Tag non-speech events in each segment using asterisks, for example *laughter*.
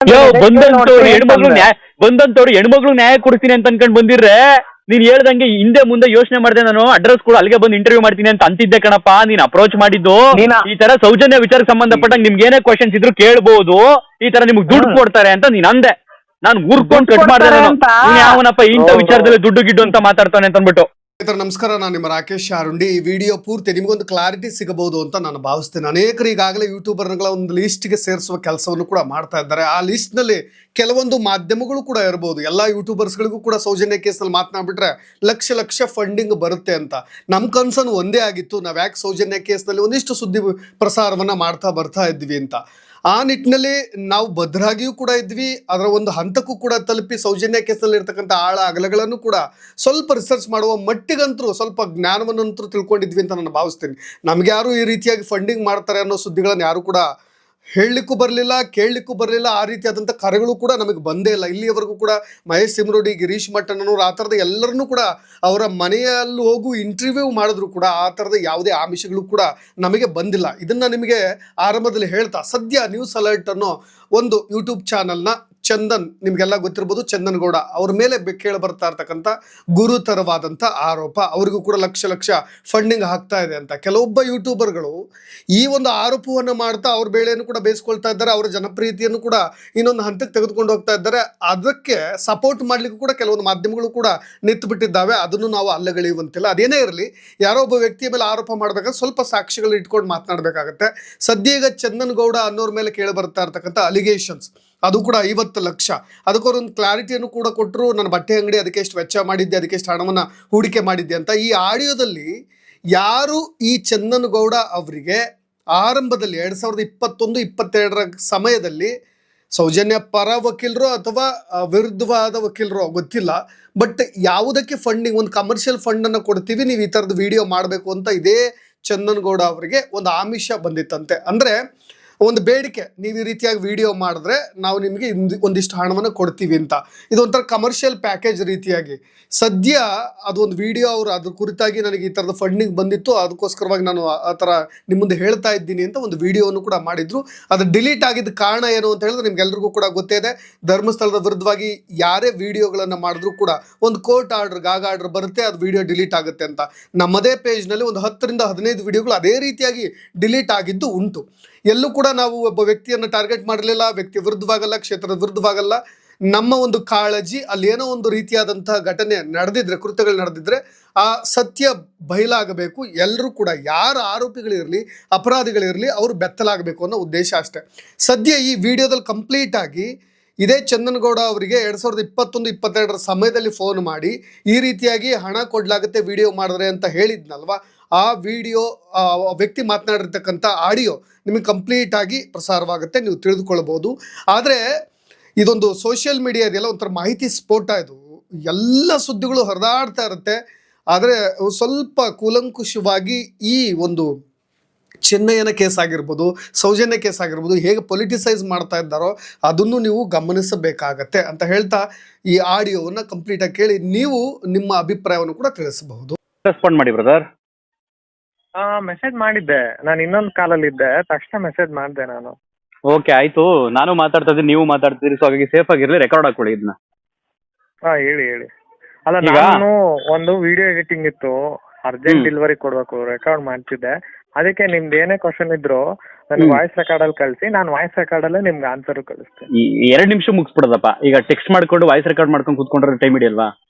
ಯೋ ಬಂದಂತವ್ರು ಹೆಣ್ಮಗ್ಳು ನ್ಯಾಯ ಬಂದಂತವ್ರು ನ್ಯಾಯ ಕೊಡ್ತೀನಿ ಅಂತ ಅನ್ಕೊಂಡ್ ಬಂದಿರ್ರೆ ನೀನ್ ಹೇಳ್ದಂಗೆ ಹಿಂದೆ ಮುಂದೆ ಯೋಚನೆ ಮಾಡ್ದೆ ನಾನು ಅಡ್ರೆಸ್ ಕೂಡ ಅಲ್ಲಿಗೆ ಬಂದು ಇಂಟರ್ವ್ಯೂ ಮಾಡ್ತೀನಿ ಅಂತ ಅಂತಿದ್ದೆ ಕಣಪ್ಪ ನೀನ್ ಅಪ್ರೋಚ್ ಮಾಡಿದ್ದು. ನೀನ- ಈ ತರ ಸೌಜನ್ಯ ವಿಚಾರಕ್ಕೆ ಸಂಬಂಧಪಟ್ಟಂಗೆ ನಿಮ್ಗೆ ಏನೇ ಕ್ವಶನ್ಸ್ ಇದ್ರು ಕೇಳ್ಬೋದು. ಈ ತರ ನಿಮ್ಗೆ ದುಡ್ಡು ಕೊಡ್ತಾರೆ ಅಂತ ನೀನ್ ಅಂದೆ. ನಾನು ಊರ್ಕೊಂಡ್ ದುಡ್ಡು ಕಟ್ ಮಾಡ್ದೆ ಕೊಡ್ತಾರೆ ನಾನು ಅಂತ? ನೀನ್ ಯಾವನಪ್ಪ ಇಂಥ ವಿಚಾರದಲ್ಲಿ ದುಡ್ಡು ಗಿಡ್ಡು ಅಂತ ಮಾತಾಡ್ತಾನೆ ಅಂತ ಅಂದ್ಬಿಟ್ಟು. ನಮಸ್ಕಾರ. ನಾನು ನಿಮ್ಮ ರಾಕೇಶ್ ಶಾರುಂಡಿ. ಈ ವಿಡಿಯೋ ಪೂರ್ತಿ ನಿಮಗೊಂದು ಕ್ಲಾರಿಟಿ ಸಿಗಬಹುದು ಅಂತ ನಾನು ಭಾವಿಸ್ತೇನೆ. ಅನೇಕರು ಈಗಾಗಲೇ ಯೂಟ್ಯೂಬರ್ಗಳ ಒಂದು ಲಿಸ್ಟ್ಗೆ ಸೇರಿಸುವ ಕೆಲಸವನ್ನು ಕೂಡ ಮಾಡ್ತಾ ಇದ್ದಾರೆ. ಆ ಲಿಸ್ಟ್ನಲ್ಲಿ ಕೆಲವೊಂದು ಮಾಧ್ಯಮಗಳು ಕೂಡ ಇರಬಹುದು ಎಲ್ಲ ಯೂಟ್ಯೂಬರ್ಸ್ಗಳಿಗೂ ಕೂಡ ಸೌಜನ್ಯ ಕೇಸಲ್ಲಿ ಮಾತನಾಡ್ಬಿಟ್ರೆ ಲಕ್ಷ ಲಕ್ಷ ಫಂಡಿಂಗ್ ಬರುತ್ತೆ ಅಂತ. ನಮ್ಮ ಕನ್ಸನ್ ಒಂದೇ ಆಗಿತ್ತು. ನಾವು ಯಾಕೆ ಸೌಜನ್ಯ ಕೇಸ್ನಲ್ಲಿ ಒಂದಿಷ್ಟು ಸುದ್ದಿ ಪ್ರಸಾರವನ್ನ ಮಾಡ್ತಾ ಬರ್ತಾ ಇದ್ವಿ ಅಂತ. ಆ ನಿಟ್ಟಿನಲ್ಲಿ ನಾವು ಭದ್ರಾಗಿಯೂ ಕೂಡ ಇದ್ವಿ, ಅದರ ಒಂದು ಹಂತಕ್ಕೂ ಕೂಡ ತಲುಪಿ ಸೌಜನ್ಯ ಕೇಸಲ್ಲಿ ಇರ್ತಕ್ಕಂಥ ಆಳ ಅಗಲಗಳನ್ನು ಕೂಡ ಸ್ವಲ್ಪ ರಿಸರ್ಚ್ ಮಾಡುವ ಮಟ್ಟಿಗಂತರೂ ಸ್ವಲ್ಪ ಜ್ಞಾನವನ್ನಂತರೂ ತಿಳ್ಕೊಂಡಿದ್ವಿ ಅಂತ ನಾನು ಭಾವಿಸ್ತೀನಿ. ನಮ್ಗೆ ಯಾರು ಈ ರೀತಿಯಾಗಿ ಫಂಡಿಂಗ್ ಮಾಡ್ತಾರೆ ಅನ್ನೋ ಸುದ್ದಿಗಳನ್ನು ಯಾರು ಕೂಡ ಹೇಳಲಿಕ್ಕೂ ಬರಲಿಲ್ಲ, ಕೇಳಲಿಕ್ಕೂ ಬರಲಿಲ್ಲ, ಆ ರೀತಿಯಾದಂಥ ಕರೆಗಳು ಕೂಡ ನಮಗೆ ಬಂದೇ ಇಲ್ಲ. ಇಲ್ಲಿಯವರೆಗೂ ಕೂಡ ಮಹೇಶ್ ಸಿಮ್ರೋಡಿ, ಗಿರೀಶ್ ಮಟ್ಟಣ್ಣನವರು ಆ ಥರದ ಎಲ್ಲರನ್ನೂ ಕೂಡ ಅವರ ಮನೆಯಲ್ಲಿ ಹೋಗು ಇಂಟರ್ವ್ಯೂ ಮಾಡಿದ್ರು ಕೂಡ ಆ ಥರದ ಯಾವುದೇ ಆಮಿಷಗಳು ಕೂಡ ನಮಗೆ ಬಂದಿಲ್ಲ. ಇದನ್ನು ನಿಮಗೆ ಆರಂಭದಲ್ಲಿ ಹೇಳ್ತಾ, ಸದ್ಯ ನ್ಯೂಸ್ ಅಲರ್ಟ್ ಅನ್ನೋ ಒಂದು ಯೂಟ್ಯೂಬ್ ಚಾನಲ್ನ ಚಂದನ್, ನಿಮಗೆಲ್ಲ ಗೊತ್ತಿರ್ಬೋದು ಚಂದನ್ ಗೌಡ. ಅವ್ರ ಮೇಲೆ ಕೇಳಿ ಬರ್ತಾ ಇರ್ತಕ್ಕಂಥ ಗುರುತರವಾದಂಥ ಆರೋಪ. ಅವರಿಗೂ ಕೂಡ ಲಕ್ಷ ಲಕ್ಷ ಫಂಡಿಂಗ್ ಹಾಕ್ತಾ ಇದೆ ಅಂತ. ಕೆಲವೊಬ್ಬ ಯೂಟ್ಯೂಬರ್ಗಳು ಈ ಒಂದು ಆರೋಪವನ್ನು ಮಾಡ್ತಾ ಅವ್ರ ಬೇಳೆಯನ್ನು ಕೂಡ ಬೇಯಿಸ್ಕೊಳ್ತಾ ಇದ್ದಾರೆ. ಅವರ ಜನಪ್ರಿಯತೆಯನ್ನು ಕೂಡ ಇನ್ನೊಂದು ಹಂತಕ್ಕೆ ತೆಗೆದುಕೊಂಡು ಹೋಗ್ತಾ ಇದ್ದಾರೆ. ಅದಕ್ಕೆ ಸಪೋರ್ಟ್ ಮಾಡಲಿಕ್ಕೂ ಕೂಡ ಕೆಲವೊಂದು ಮಾಧ್ಯಮಗಳು ಕೂಡ ನಿಂತು ಬಿಟ್ಟಿದ್ದಾವೆ. ಅದನ್ನು ನಾವು ಅಲ್ಲಗಳೆಯುವಂತಿಲ್ಲ ಅದೇನೇ ಇರಲಿ, ಯಾರೋ ಒಬ್ಬ ವ್ಯಕ್ತಿಯ ಮೇಲೆ ಆರೋಪ ಮಾಡಬೇಕಾದ್ರೆ ಸ್ವಲ್ಪ ಸಾಕ್ಷಿಗಳು ಇಟ್ಕೊಂಡು ಮಾತನಾಡಬೇಕಾಗತ್ತೆ. ಸದ್ಯ ಈಗ ಚಂದನ್ ಗೌಡ ಅನ್ನೋರ ಮೇಲೆ ಕೇಳಿ ಬರ್ತಾ ಇರ್ತಕ್ಕಂಥ ಅಲಿಗೇಷನ್ಸ್ ಅದು ಕೂಡ ಐವತ್ತು ಲಕ್ಷ. ಅದಕ್ಕೊಂದು ಕ್ಲಾರಿಟಿಯನ್ನು ಕೂಡ ಕೊಟ್ಟರು ನನ್ನ ಬಟ್ಟೆ ಅಂಗಡಿ ಅದಕ್ಕೆ ಎಷ್ಟು ವೆಚ್ಚ ಮಾಡಿದ್ದೆ, ಅದಕ್ಕೆ ಎಷ್ಟು ಹಣವನ್ನು ಹೂಡಿಕೆ ಮಾಡಿದ್ದೆ ಅಂತ. ಈ ಆಡಿಯೋದಲ್ಲಿ ಯಾರು ಈ ಚಂದನಗೌಡ ಅವರಿಗೆ ಆರಂಭದಲ್ಲಿ ಎರಡು ಸಾವಿರದ ಇಪ್ಪತ್ತೊಂದು, ಇಪ್ಪತ್ತೆರಡರ ಸಮಯದಲ್ಲಿ ಸೌಜನ್ಯ ಪರ ವಕೀಲರು ಅಥವಾ ವಿರುದ್ಧವಾದ ವಕೀಲರು ಗೊತ್ತಿಲ್ಲ. ಬಟ್ ಯಾವುದಕ್ಕೆ ಫಂಡಿಂಗ್ ಒಂದು ಕಮರ್ಷಿಯಲ್ ಫಂಡನ್ನು ಕೊಡ್ತೀವಿ, ನೀವು ಈ ಥರದ್ದು ವಿಡಿಯೋ ಮಾಡಬೇಕು ಅಂತ ಇದೇ ಚಂದನಗೌಡ ಅವರಿಗೆ ಒಂದು ಆಮಿಷ ಬಂದಿತ್ತಂತೆ. ಅಂದರೆ ಒಂದು ಬೇಡಿಕೆ. ನೀವು ಈ ರೀತಿಯಾಗಿ ವಿಡಿಯೋ ಮಾಡಿದ್ರೆ ನಾವು ನಿಮಗೆ ಒಂದಿಷ್ಟು ಹಣವನ್ನು ಕೊಡ್ತೀವಿ ಅಂತ. ಇದೊಂಥರ ಕಮರ್ಷಿಯಲ್ ಪ್ಯಾಕೇಜ್ ರೀತಿಯಾಗಿ. ಸದ್ಯ ಅದೊಂದು ವಿಡಿಯೋ ಅವರು ಅದ್ರ ಕುರಿತಾಗಿ ನನಗೆ ಈ ಥರದ ಫಂಡಿಂಗ್ ಬಂದಿತ್ತು. ಅದಕ್ಕೋಸ್ಕರವಾಗಿ ನಾನು ಆ- ಥರ ನಿಮ್ಮ ಹೇಳ್ತಾ ಇದ್ದೀನಿ ಅಂತ ಒಂದು ವಿಡಿಯೋವನ್ನು ಕೂಡ ಮಾಡಿದ್ರು. ಅದು ಡಿಲೀಟ್ ಆಗಿದ್ದ ಕಾರಣ ಏನು ಅಂತ ಹೇಳಿದ್ರೆ ನಿಮ್ಗೆಲ್ರಿಗೂ ಕೂಡ ಗೊತ್ತೇ ಇದೆ. ಧರ್ಮಸ್ಥಳದ ವಿರುದ್ಧವಾಗಿ ಯಾರೇ ವಿಡಿಯೋಗಳನ್ನು ಮಾಡಿದ್ರು ಕೂಡ ಒಂದು ಕೋರ್ಟ್ ಆರ್ಡರ್ ಗಾಗ ಆರ್ಡರ್ ಬರುತ್ತೆ, ಅದು ವಿಡಿಯೋ ಡಿಲೀಟ್ ಆಗುತ್ತೆ ಅಂತ. ನಮ್ಮದೇ ಪೇಜ್ನಲ್ಲಿ ಒಂದು ಹತ್ತರಿಂದ ಹದಿನೈದು ವಿಡಿಯೋಗಳು ಅದೇ ರೀತಿಯಾಗಿ ಡಿಲೀಟ್ ಆಗಿದ್ದು ಉಂಟು. ಎಲ್ಲೂ ಕೂಡ ನಾವು ಒಬ್ಬ ವ್ಯಕ್ತಿಯನ್ನು ಟಾರ್ಗೆಟ್ ಮಾಡಲಿಲ್ಲ ವ್ಯಕ್ತಿ ವಿರುದ್ಧವಾಗಲ್ಲ, ಕ್ಷೇತ್ರದ ವಿರುದ್ಧವಾಗಲ್ಲ. ನಮ್ಮ ಒಂದು ಕಾಳಜಿ, ಅಲ್ಲಿ ಏನೋ ಒಂದು ರೀತಿಯಾದಂತಹ ಘಟನೆ ನಡೆದಿದ್ರೆ, ಕೃತ್ಯಗಳು ನಡೆದಿದ್ರೆ, ಆ ಸತ್ಯ ಬಯಲಾಗಬೇಕು. ಎಲ್ಲರೂ ಕೂಡ, ಯಾರ ಆರೋಪಿಗಳಿರಲಿ, ಅಪರಾಧಿಗಳಿರಲಿ, ಅವರು ಬೆತ್ತಲಾಗಬೇಕು ಅನ್ನೋ ಉದ್ದೇಶ ಅಷ್ಟೇ. ಸದ್ಯ ಈ ವಿಡಿಯೋದಲ್ಲಿ ಕಂಪ್ಲೀಟ್ ಆಗಿ ಇದೇ ಚಂದನಗೌಡ ಅವರಿಗೆ ಎರಡು ಸಾವಿರದ ಇಪ್ಪತ್ತೊಂದು, ಇಪ್ಪತ್ತೆರಡರ ಸಮಯದಲ್ಲಿ ಫೋನ್ ಮಾಡಿ, ಈ ರೀತಿಯಾಗಿ ಹಣ ಕೊಡಲಾಗುತ್ತೆ ವಿಡಿಯೋ ಮಾಡಿದ್ರೆ ಅಂತ ಹೇಳಿದ್ನಲ್ವಾ? ಆ ವಿಡಿಯೋ ವ್ಯಕ್ತಿ ಮಾತನಾಡಿರ್ತಕ್ಕಂಥ ಆಡಿಯೋ ನಿಮಗೆ ಕಂಪ್ಲೀಟ್ ಆಗಿ ಪ್ರಸಾರವಾಗುತ್ತೆ, ನೀವು ತಿಳಿದುಕೊಳ್ಬೋದು ಆದರೆ ಇದೊಂದು ಸೋಷಿಯಲ್ ಮೀಡಿಯಾ ಇದೆಯಲ್ಲ, ಒಂಥರ ಮಾಹಿತಿ ಸ್ಫೋಟ ಇದು. ಎಲ್ಲ ಸುದ್ದಿಗಳು ಹರಿದಾಡ್ತಾ ಇರುತ್ತೆ. ಆದರೆ ಸ್ವಲ್ಪ ಕೂಲಂಕುಷವಾಗಿ ಈ ಒಂದು ಚೆನ್ನಯ್ಯನ ಕೇಸ್ ಆಗಿರ್ಬೋದು, ಸೌಜನ್ಯ ಕೇಸ್ ಆಗಿರ್ಬೋದು, ಹೇಗೆ ಪೊಲಿಟಿಸೈಸ್ ಮಾಡ್ತಾ ಇದ್ದಾರೋ ಅದನ್ನು ನೀವು ಗಮನಿಸಬೇಕಾಗತ್ತೆ ಅಂತ ಹೇಳ್ತಾ ಈ ಆಡಿಯೋವನ್ನು ಕಂಪ್ಲೀಟಾಗಿ ಕೇಳಿ ನೀವು ನಿಮ್ಮ ಅಭಿಪ್ರಾಯವನ್ನು ಕೂಡ ತಿಳಿಸಬಹುದು. ರೆಸ್ಪಾಂಡ್ ಮಾಡಿ ಬ್ರದರ್ ಮೆಸೇಜ್ ಮಾಡಿದ್ದೆ. ನಾನು ಇನ್ನೊಂದು ಕಾಲಲ್ಲಿ ಇದ್ದೆ. ತಕ್ಷಣ ಮೆಸೇಜ್ ಮಾಡಿದೆ ನಾನು. ಓಕೆ ಆಯ್ತು. ನಾನು ಮಾತಾಡ್ತಾ ಇದ್ದೀನಿ ನೀವು ಮಾತಾಡ್ತಿದ್ದೀರಿ ಸೊ ಹಾಗಾಗಿ ಸೇಫ್ ಆಗಿರ್ಲಿ ರೆಕಾರ್ಡ್ ಹಾಕೊಳ್ಳಿ ಇದನ್ನ. ಹಾ ಹೇಳಿ ಹೇಳಿ. ಅಲ್ಲ ಈಗ- ನಾನು ಒಂದು ವಿಡಿಯೋ ಎಡಿಟಿಂಗ್ ಇತ್ತು. ಅರ್ಜೆಂಟ್ ಹ್ಮ್. ಡೆಲಿವರಿ ಕೊಡ್ಬೇಕು ರೆಕಾರ್ಡ್ ಮಾಡ್ತಿದ್ದೆ. ಅದಕ್ಕೆ ನಿಮ್ದು ಏನೇ ಕ್ವಶನ್ ಇದ್ರು ಹ್ಮ್. ವಾಯ್ಸ್ ರೆಕಾರ್ಡ್ ಅಲ್ಲಿ ಕಳಿಸಿ ನಾನು ವಾಯ್ಸ್ ರೆಕಾರ್ಡ್ ಅಲ್ಲೇ ನಿಮ್ಗೆ ಆನ್ಸರ್ ಕಳಿಸ್ತೀನಿ. ಎರಡು ನಿಮಿಷ ಮುಗಿಸ್ಬಿಡೋದಪ್ಪ. ಈಗ ಟೆಕ್ಸ್ಟ್ ಮಾಡ್ಕೊಂಡು ವಾಯ್ಸ್ ರೆಕಾರ್ಡ್ ಮಾಡ್ಕೊಂಡು ಕೂತ್ಕೊಂಡ್ರೆ ಟೈಮ್ ಹಿಡಿಯಲ್ವಾ.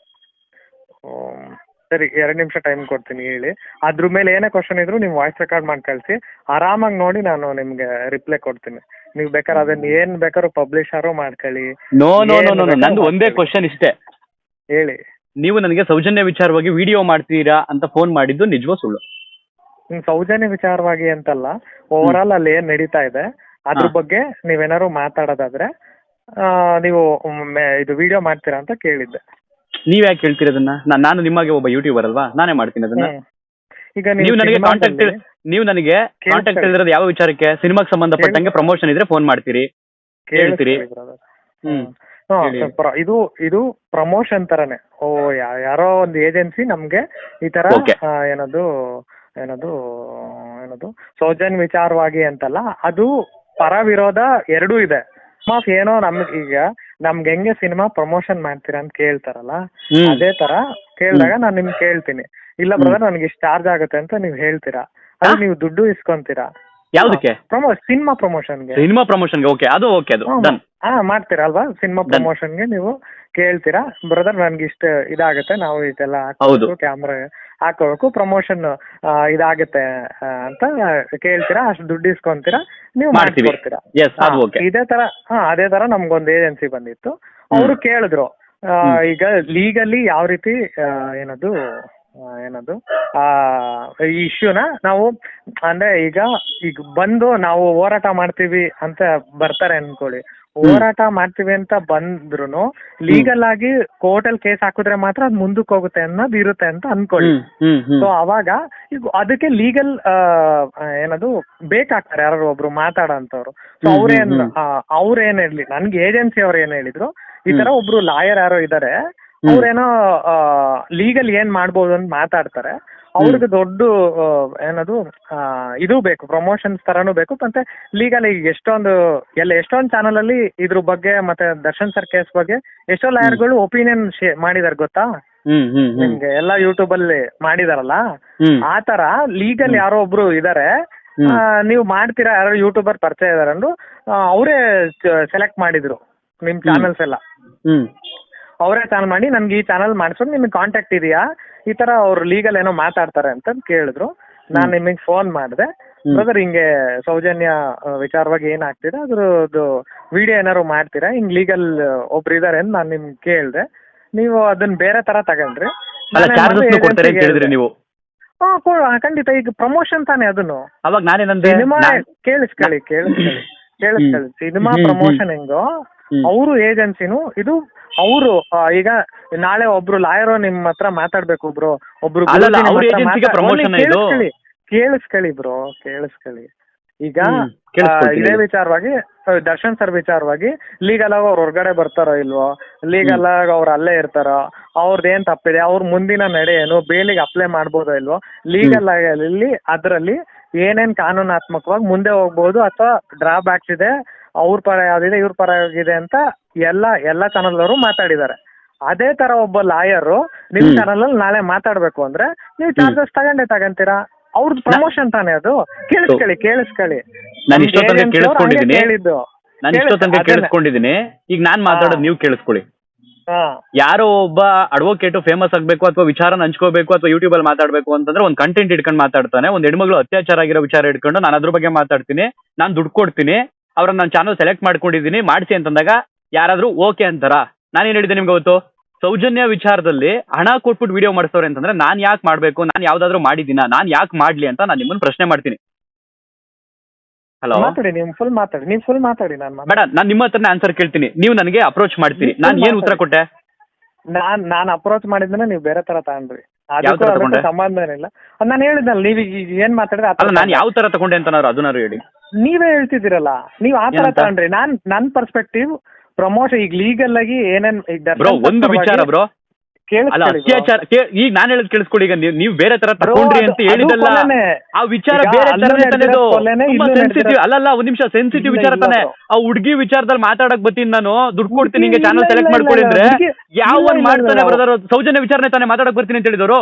ಸರಿ ಎರಡು ನಿಮಿಷ ಟೈಮ್ ಕೊಡ್ತೀನಿ ಹೇಳಿ. ಅದ್ರ ಮೇಲೆ ಏನೇ ಕ್ವಶನ್ ಇದ್ರು ನೀವು ವಾಯ್ಸ್ ರೆಕಾರ್ಡ್ ಮಾಡಿ ಕಳಿಸಿ. ಆರಾಮಾಗಿ ನೋಡಿ ನಾನು ನಿಮ್ಗೆ ರಿಪ್ಲೈ ಕೊಡ್ತೀನಿ. ನೀವು ಬೇಕಾದ್ರೆ ಅದನ್ನ ಏನ್ ಬೇಕಾದ್ರೂ ಪಬ್ಲಿಷರು ಮಾಡ್ಕೊಳ್ಳಿ. ನೋ ನೋ ನೋ ನೋ ನಂದು ಒಂದೇ ಕ್ವಶನ್ ಇಷ್ಟೇ. ಹೇಳಿ. ನೀವು ನನಗೆ ಸೌಜನ್ಯ ವಿಚಾರವಾಗಿ ವಿಡಿಯೋ ಮಾಡ್ತೀರಾ ಅಂತ ಫೋನ್ ಮಾಡಿದ್ದು ನಿಜವೋ ಸುಳ್ಳು? ನೀವು ಸೌಜನ್ಯ ವಿಚಾರವಾಗಿ ಅಂತಲ್ಲ. ಓವರ್ ಆಲ್ ಅಲ್ಲಿ ಏನ್ ನಡೀತಾ ಇದೆ ಅದ್ರ ಹಾ. ಬಗ್ಗೆ ನೀವೇನಾದ್ರು ಮಾತಾಡೋದಾದ್ರೆ ಆ, ನೀವು ಇದು ವಿಡಿಯೋ ಮಾಡ್ತೀರಾ ಅಂತ ಕೇಳಿದ್ದೆ. ನೀವ್ ಯಾಕೆ ಹೇಳ್ತೀರಿ ಅದನ್ನ ನಾನ್- ನಾನು ನಿಮಗೆ ಒಬ್ಬ ಯೂಟ್ಯೂಬರ್ ಅಲ್ವಾ ನಾನೇ ಮಾಡ್ತೀನಿ ಅದನ್ನ ಹ್ಮ್. ಈಗ ನೀವು ನನಗೆ ಕಾಂಟ್ಯಾಕ್ಟ್ ಸಿನಿಮಾದಲ್ಲಿ ನೀವು ನನಗೆ ಕೇಳಿಸ್ತಾ ಕಾಂಟ್ಯಾಕ್ಟ್ ಇದೆ. ಯಾವ ವಿಚಾರಕ್ಕೆ ಸಿನಿಮಾಗೆ ಸಂಬಂಧಪಟ್ಟಂಗೆ ಪ್ರಮೋಷನ್ ಇದ್ರೆ ಫೋನ್ ಮಾಡ್ತೀರಿ. ಕೇಳಿಸ್ಕೊಳ್ಳಿ brother. ಹ್ಮ್ ಹಾ, ಹೇಳಿ. ಪ್ರ- ಇದು ಇದು ಪ್ರಮೋಷನ್ ತರನೇ ಓ ಯಾ- ಯಾರೋ ಒಂದು ಏಜೆನ್ಸಿ ನಮ್ಗೆ ಈ ತರ Okay. ಆ, ಏನದು ಏನದು ಏನದು ಸೌಜನ್ಯ ವಿಚಾರವಾಗಿ ಅಂತಲ್ಲ ಅದು ಪರ ವಿರೋಧ ಎರಡೂ ಇದೆ ಮಾಫ್ ಏನೋ ನಮ್ಗೆ ಈಗ ನಮ್ಗೆ ಹೆಂಗೆ ಸಿನಿಮಾ ಪ್ರಮೋಷನ್ ಮಾಡ್ತೀರಾ ಅಂತ ಕೇಳ್ತಾರಲ್ಲ ಅದೇ ತರ ಕೇಳಿದಾಗ ನಾನು ನಿಮ್ಗೆ ಕೇಳ್ತೀನಿ. ಇಲ್ಲ ಬ್ರದರ್ ನನಗೆ ಇಷ್ಟು ಚಾರ್ಜ್ ಆಗುತ್ತೆ ಅಂತ ನೀವು ಹೇಳ್ತೀರಾ. ಅದು ನೀವು ದುಡ್ಡು ಇಸ್ಕೊಂತೀರಾ. ಯಾವ್ದಕ್ಕೆ? ಸಿನಿಮಾ ಪ್ರಮೋಷನ್ಗೆ. ಸಿನಿಮಾ ಪ್ರಮೋಷನ್ಗೆ ಓಕೆ ಅದು ಓಕೆ ಅದು ಡನ್. ಹಾ ಮಾಡ್ತೀರಾ ಅಲ್ವಾ ಸಿನಿಮಾ. ಪ್ರಮೋಷನ್ಗೆ ನೀವು ಕೇಳ್ತೀರಾ? ಬ್ರದರ್ ನನ್ಗೆ ಇಷ್ಟ ಇದಾಗುತ್ತೆ ನಾವು ಇದೆಲ್ಲ ಹೌದು. ಕ್ಯಾಮ್ರಾ ಹಾಕೋಬೇಕು ಪ್ರಮೋಷನ್ ಇದಾಗುತ್ತೆ ಅಂತ ಕೇಳ್ತೀರಾ? ಅಷ್ಟು ದುಡ್ಡು ಇಸ್ಕೊಂತೀರಾ? ನೀವು ಮಾಡ್ತೀರಾ ಮಾಡ್ಕೊಡ್ತೀರಾ? ಇದೇ ತರ ಹಾ ಅದೇ ತರ ನಮ್ಗೊಂದು ಏಜೆನ್ಸಿ ಬಂದಿತ್ತು. ಅವರು ಕೇಳಿದ್ರು. ಈಗ ಲೀಗಲಿ ಯಾವ ರೀತಿ ಏನದು ಏನದು? ಆ ಈ ಇಶ್ಯೂನ ನಾವು ಅಂದ್ರೆ ಈಗ ಈಗ ಬಂದು ನಾವು ಹೋರಾಟ ಮಾಡ್ತೀವಿ ಅಂತ ಬರ್ತಾರೆ ಅನ್ಕೊಳ್ಳಿ. ಹೋರಾಟ ಮಾಡ್ತೀವಿ ಅಂತ ಬಂದ್ರು ಲೀಗಲ್ ಆಗಿ ಕೋರ್ಟಲ್ ಕೇಸ್ ಹಾಕಿದ್ರೆ ಮಾತ್ರ ಅದು ಮುಂದಕ್ಕೆ ಹೋಗುತ್ತೆ ಅನ್ನೋದು ಇರುತ್ತೆ ಅಂತ ಅನ್ಕೊಳ್ಳಿ. ಸೊ ಅವಾಗ ಈಗ ಅದಕ್ಕೆ ಲೀಗಲ್ ಏನದು ಬೇಕಾಗ್ತಾರೆ ಯಾರು ಒಬ್ರು ಮಾತಾಡೋಂಥವ್ರು. ಸೊ ಅವ್ರೇನ್ ಅವ್ರೇನ್ ಹೇಳಿ ನನ್ಗೆ ಏಜೆನ್ಸಿ ಅವ್ರು ಏನ್ ಹೇಳಿದ್ರು ಈ ತರ ಒಬ್ರು ಲಾಯರ್ ಯಾರೋ ಇದಾರೆ. ಅವ್ರೇನೋ ಲೀಗಲ್ ಏನ್ ಮಾಡ್ಬೋದು ಅಂತ ಮಾತಾಡ್ತಾರೆ. ಅವ್ರಿಗೆ ದೊಡ್ಡ ಏನದು ಇದು ಬೇಕು ಪ್ರಮೋಷನ್ಸ್ ತರಾನು ಬೇಕು. ಮತ್ತೆ ಲೀಗಲ್ ಈಗ ಎಷ್ಟೊಂದು ಎಲ್ಲ ಎಷ್ಟೊಂದು ಚಾನಲ್ ಅಲ್ಲಿ ಇದ್ರ ಬಗ್ಗೆ ಮತ್ತೆ ದರ್ಶನ್ ಸರ್ ಕೇಸ್ ಬಗ್ಗೆ ಎಷ್ಟೋ ಲಾಯರ್ಗಳು ಒಪಿನಿಯನ್ ಮಾಡಿದಾರೆ ಗೊತ್ತಾ? ನಿಮ್ಗೆ ಎಲ್ಲಾ ಯೂಟ್ಯೂಬ್ ಅಲ್ಲಿ ಮಾಡಿದಾರಲ್ಲ? ಆತರ ಲೀಗಲ್ ಯಾರೋ ಒಬ್ರು ಇದಾರೆ. ನೀವು ಮಾಡ್ತೀರಾ ಯಾರೋ ಯೂಟ್ಯೂಬರ್ ಪರಿಚಯ ಇದಾರೆ ಅಂದ್ರು ಅವರೇ ಸೆಲೆಕ್ಟ್ ಮಾಡಿದ್ರು ನಿಮ್ ಚಾನಲ್ಸ್ ಎಲ್ಲ. ಅವರೇ ಚಾನಲ್ ಮಾಡಿ ನನ್ಗೆ ಈ ಚಾನಲ್ ಮಾಡಿಸೋದು ನಿಮಗೆ ಕಾಂಟ್ಯಾಕ್ಟ್ ಇದೆಯಾ? ಈ ತರ ಅವ್ರು ಲೀಗಲ್ ಏನೋ ಮಾತಾಡ್ತಾರೆ ಅಂತ ಕೇಳಿದ್ರು. ನಾನು ನಿಮಗೆ ಫೋನ್ ಮಾಡಿದೆ. ಬ್ರದರ್ ಹಿಂಗೆ ಸೌಜನ್ಯ ವಿಚಾರವಾಗಿ ಏನಾಗ್ತಿದೆ ಅದ್ರದ್ದು ವಿಡಿಯೋ ಏನಾರು ಮಾಡ್ತೀರಾ? ಹಿಂಗ್ ಲೀಗಲ್ ಒಬ್ರು ಇದಾರೆ ಅಂತ ನಾನು ನಿಮ್ಗೆ ಕೇಳಿದೆ. ನೀವು ಅದನ್ನ ಬೇರೆ ತರ ತಗೊಂಡ್ರಿ. ನೀವು? ಖಂಡಿತ. ಈಗ ಪ್ರಮೋಷನ್ ತಾನೇ ಅದನ್ನು. ಅವಾಗ ನಾನೇನಂದ್ರೆ ಸಿನಿಮಾ ಕೇಳಿಸ್ಕೊಳ್ಳಿ ಕೇಳಿಸ್ಕೊಳ್ಳಿ. ಕೇಳಿಸ್ಕೊಳ್ಳಿ. ಸಿನಿಮಾ ಪ್ರಮೋಷನ್ ಹೆಂಗೋ. ಅವರು ಏಜೆನ್ಸಿನು ಇದು ಅವರು ಈಗ ನಾಳೆ ಒಬ್ರು ಲಾಯರ್ ನಿಮ್ ಹತ್ರ ಮಾತಾಡ್ಬೇಕು ಒಬ್ರು ಒಬ್ರು? ಕೇಳಿಸ್ಕೊಳ್ಳಿ ಬ್ರೋ ಕೇಳಿಸ್ಕೊಳ್ಳಿ. ಈಗ. ಇದೇ ವಿಚಾರವಾಗಿ ದರ್ಶನ್ ಸರ್ ವಿಚಾರವಾಗಿ ಲೀಗಲ್ ಆಗಿ ಅವ್ರು ಹೊರಗಡೆ ಬರ್ತಾರೋ ಇಲ್ವೋ ಲೀಗಲ್ ಆಗಿ ಅವ್ರು ಅಲ್ಲೇ ಇರ್ತಾರೋ ಅವ್ರದ್ದು ಏನ್ ತಪ್ಪಿದೆ ಅವ್ರ ಮುಂದಿನ ನಡೆ ಏನು ಬೇಲಿಗೆ ಅಪ್ಲೈ ಮಾಡ್ಬೋದೋ ಇಲ್ವೋ ಲೀಗಲ್ ಆಗಿ ಅದರಲ್ಲಿ ಏನೇನ್ ಕಾನೂನಾತ್ಮಕವಾಗಿ ಮುಂದೆ ಹೋಗ್ಬೋದು ಅಥವಾ ಡ್ರಾಬ್ಯಾಕ್ಸ್ ಇದೆ ಅವ್ರ ಪರ ಯಾವ್ದಿದೆ ಇವ್ರ ಪರ ಆಗಿದೆ ಅಂತ ಎಲ್ಲ ಎಲ್ಲ ಚಾನಲ್ ಅವರು ಮಾತಾಡಿದ್ದಾರೆ. ಅದೇ ತರ ಒಬ್ಬ ಲಾಯರ್ ನಿಮ್ ಚಾನೆಲ್ ಅಲ್ಲಿ ನಾಳೆ ಮಾತಾಡ್ಬೇಕು ಅಂದ್ರೆ ನೀವು ಚಾರ್ಜಸ್ ತಗೊಂಡೇ ತಗಂತೀರಾ? ಅವ್ರದ್ದು ಪ್ರಮೋಷನ್ ತಾನೇ ಅದು? ಕೇಳಿಸ್ಕೊಳ್ಳಿ ಕೇಳಿಸ್ಕೊಳ್ಳಿ. ನಾನು ಇಷ್ಟೋ ತನಕ ಕೇಳಿಸ್ಕೊಂಡಿದ್ದೀನಿ. ಹೇಳಿದ್ದು ನಾನು ಇಷ್ಟೋ ತನಕ ಕೇಳಿಸ್ಕೊಂಡಿದ್ದೀನಿ. ಈಗ ನಾನ್ ಮಾತಾಡೋದು. ನೀವು ಕೇಳಿಸ್ಕೊಳ್ಳಿ. ಯಾರೋ ಒಬ್ಬ ಅಡ್ವೊಕೇಟ್ ಫೇಮಸ್ ಆಗ್ಬೇಕು ಅಥವಾ ವಿಚಾರನ ಹಂಚ್ಕೋಬೇಕು ಅಥವಾ ಯೂಟ್ಯೂಬ್ ಅಲ್ಲಿ ಮಾತಾಡ್ಬೇಕು ಅಂತಂದ್ರೆ ಒಂದು ಕಂಟೆಂಟ್ ಇಟ್ಕೊಂಡು ಮಾತಾಡ್ತಾನೆ. ಒಂದು ಹೆಣ್ಮಗಳು ಅತ್ಯಾಚಾರ ಆಗಿರೋ ವಿಚಾರ ಇಟ್ಕೊಂಡು ನಾನು ಅದ್ರ ಬಗ್ಗೆ ಮಾತಾಡ್ತೀನಿ. ನಾನು ದುಡ್ಡು ಕೊಡ್ತೀನಿ. ಅವ್ರನ್ನ ನಾನು ಚಾನಲ್ ಸೆಲೆಕ್ಟ್ ಮಾಡ್ಕೊಂಡಿದ್ದೀನಿ ಮಾಡಿಸಿ ಅಂತಂದಾಗ ಯಾರಾದ್ರೂ ಓಕೆ ಅಂತಾರ? ನಾನೇನ್ ಹೇಳಿದೆ ನಿಮ್ಗೆ ಗೊತ್ತು? ಸೌಜನ್ಯ ವಿಚಾರದಲ್ಲಿ ಹಣ ಕೊಟ್ಬಿಟ್ಟು ವಿಡಿಯೋ ಮಾಡಿಸೋರೆ ಅಂತಂದ್ರೆ ನಾನ್ ಯಾಕೆ ಮಾಡ್ಬೇಕು? ನಾನು ಯಾವ್ದಾದ್ರು ಮಾಡಿದ್ದೀನಾ? ನಾನ್ ಯಾಕೆ ಮಾಡ್ಲಿ ಅಂತ ನಾನು ನಿಮ್ಮನ್ನ ಪ್ರಶ್ನೆ ಮಾಡ್ತೀನಿ. ಹಲೋ ಮಾತಾಡಿ ನೀವು ಫುಲ್ ಮಾತಾಡಿ ನೀವು ಫುಲ್ ಮಾತಾಡಿ ನಾನು ಬೇಡ ನಾನು ನಿಮ್ಮ ಹತ್ರನೇ ಆನ್ಸರ್ ಕೇಳ್ತೀನಿ. ನೀವು ನನಗೆ ಅಪ್ರೋಚ್ ಮಾಡ್ತೀನಿ ನಾನು ಏನು ಉತ್ತರ. ಕೊಟ್ಟೆ? ನಾನ್ ನಾನ್ ಅಪ್ರೋಚ್ ಮಾಡಿದ್ರೆ ನೀವು ಬೇರೆ ತರ ತಗೊಂಡ್ರಿ. ಯಾವ ಅದಕ್ಕೂ ತರ ಅದಕ್ಕೂ ತಗೊಂಡೆ? ಸಂಬಂಧ ಏನಿಲ್ಲ ನಾನು ಹೇಳಿದ್ನಲ್ಲ ನೀವ್ ಈಗ ಏನ್ ಮಾತಾಡಿದ್ರೆ ಆ ತರ ಅಲ್ಲ ನಾನು ಯಾವ ತರ ತಗೊಂಡೆ ಅಂತನಾರು ಅದನ್ನಾರು ಹೇಳಿ. ನೀವೇ ಹೇಳ್ತಿದ್ದೀರಲ್ಲ ನೀವ್ ಆ ತರ? ತಗೊಂಡ್ರಿ. ನಾನ್ ನನ್ ಪರ್ಸ್ಪೆಕ್ಟಿವ್ ಪ್ರಮೋಷನ್ ಈಗ ಲೀಗಲ್ ಆಗಿ ಏನೇನ್ ಈಗ ಬ್ರೋ ಒಂದು ವಿಚಾರ ಬ್ರೋ. ಅಲ್ಲ. ಅತ್ಯಾಚಾರ ಕೇ- ಈಗ ನಾನು ಹೇಳದ್ ಕೇಳಿಸ್ಕೊಡಿ ಈಗ ನೀವು ನೀವ್ ಬೇರೆ ತರ ತಗೊಂಡ್ರಿ ಅಂತ ಹೇಳಿದಲ್ಲ ಆ ವಿಚಾರ ಬೇರೆ ತರನೇ ತಾನೇ ಸೆನ್ಸಿಟಿವ್ ಅಲ್ಲಲ್ಲ ಒಂದ್ ನಿಮಿಷ ಸೆನ್ಸಿಟಿವ್ ಇಲ್ಲ, ವಿಚಾರ ಇಲ್ಲ ತಾನೆ. ಆ ಹುಡ್ಗಿ ವಿಚಾರದಲ್ಲಿ ಮಾತಾಡಕ್ ಬತ್ತೀನಿ ನಾನು. ದುಡ್ಡು ಕೊಡ್ತೀನಿ ಹಿಂಗೆ ಇಲ್ಲ, ಚಾನಲ್ ಇಲ್ಲ, ಸೆಲೆಕ್ಟ್ ಇಲ್ಲ, ಮಾಡ್ಕೊಡಿ ಇಲ್ಲ, ಅಂದ್ರೆ. ಹುಡ್ಗಿ- ಯಾವ ಇಲ್ಲ, ಒಂದ್ ಇಲ್ಲ, ಮಾಡ್ತಾನೆ ಇಲ್ಲ. ಬ್ರದರ್ ಸೌಜನ್ಯ ವಿಚಾರನೆ ತಾನೆ ಮಾತಾಡಕ್ ಬರ್ತೀನಿ ಅಂತ ಹೇಳಿದವರು?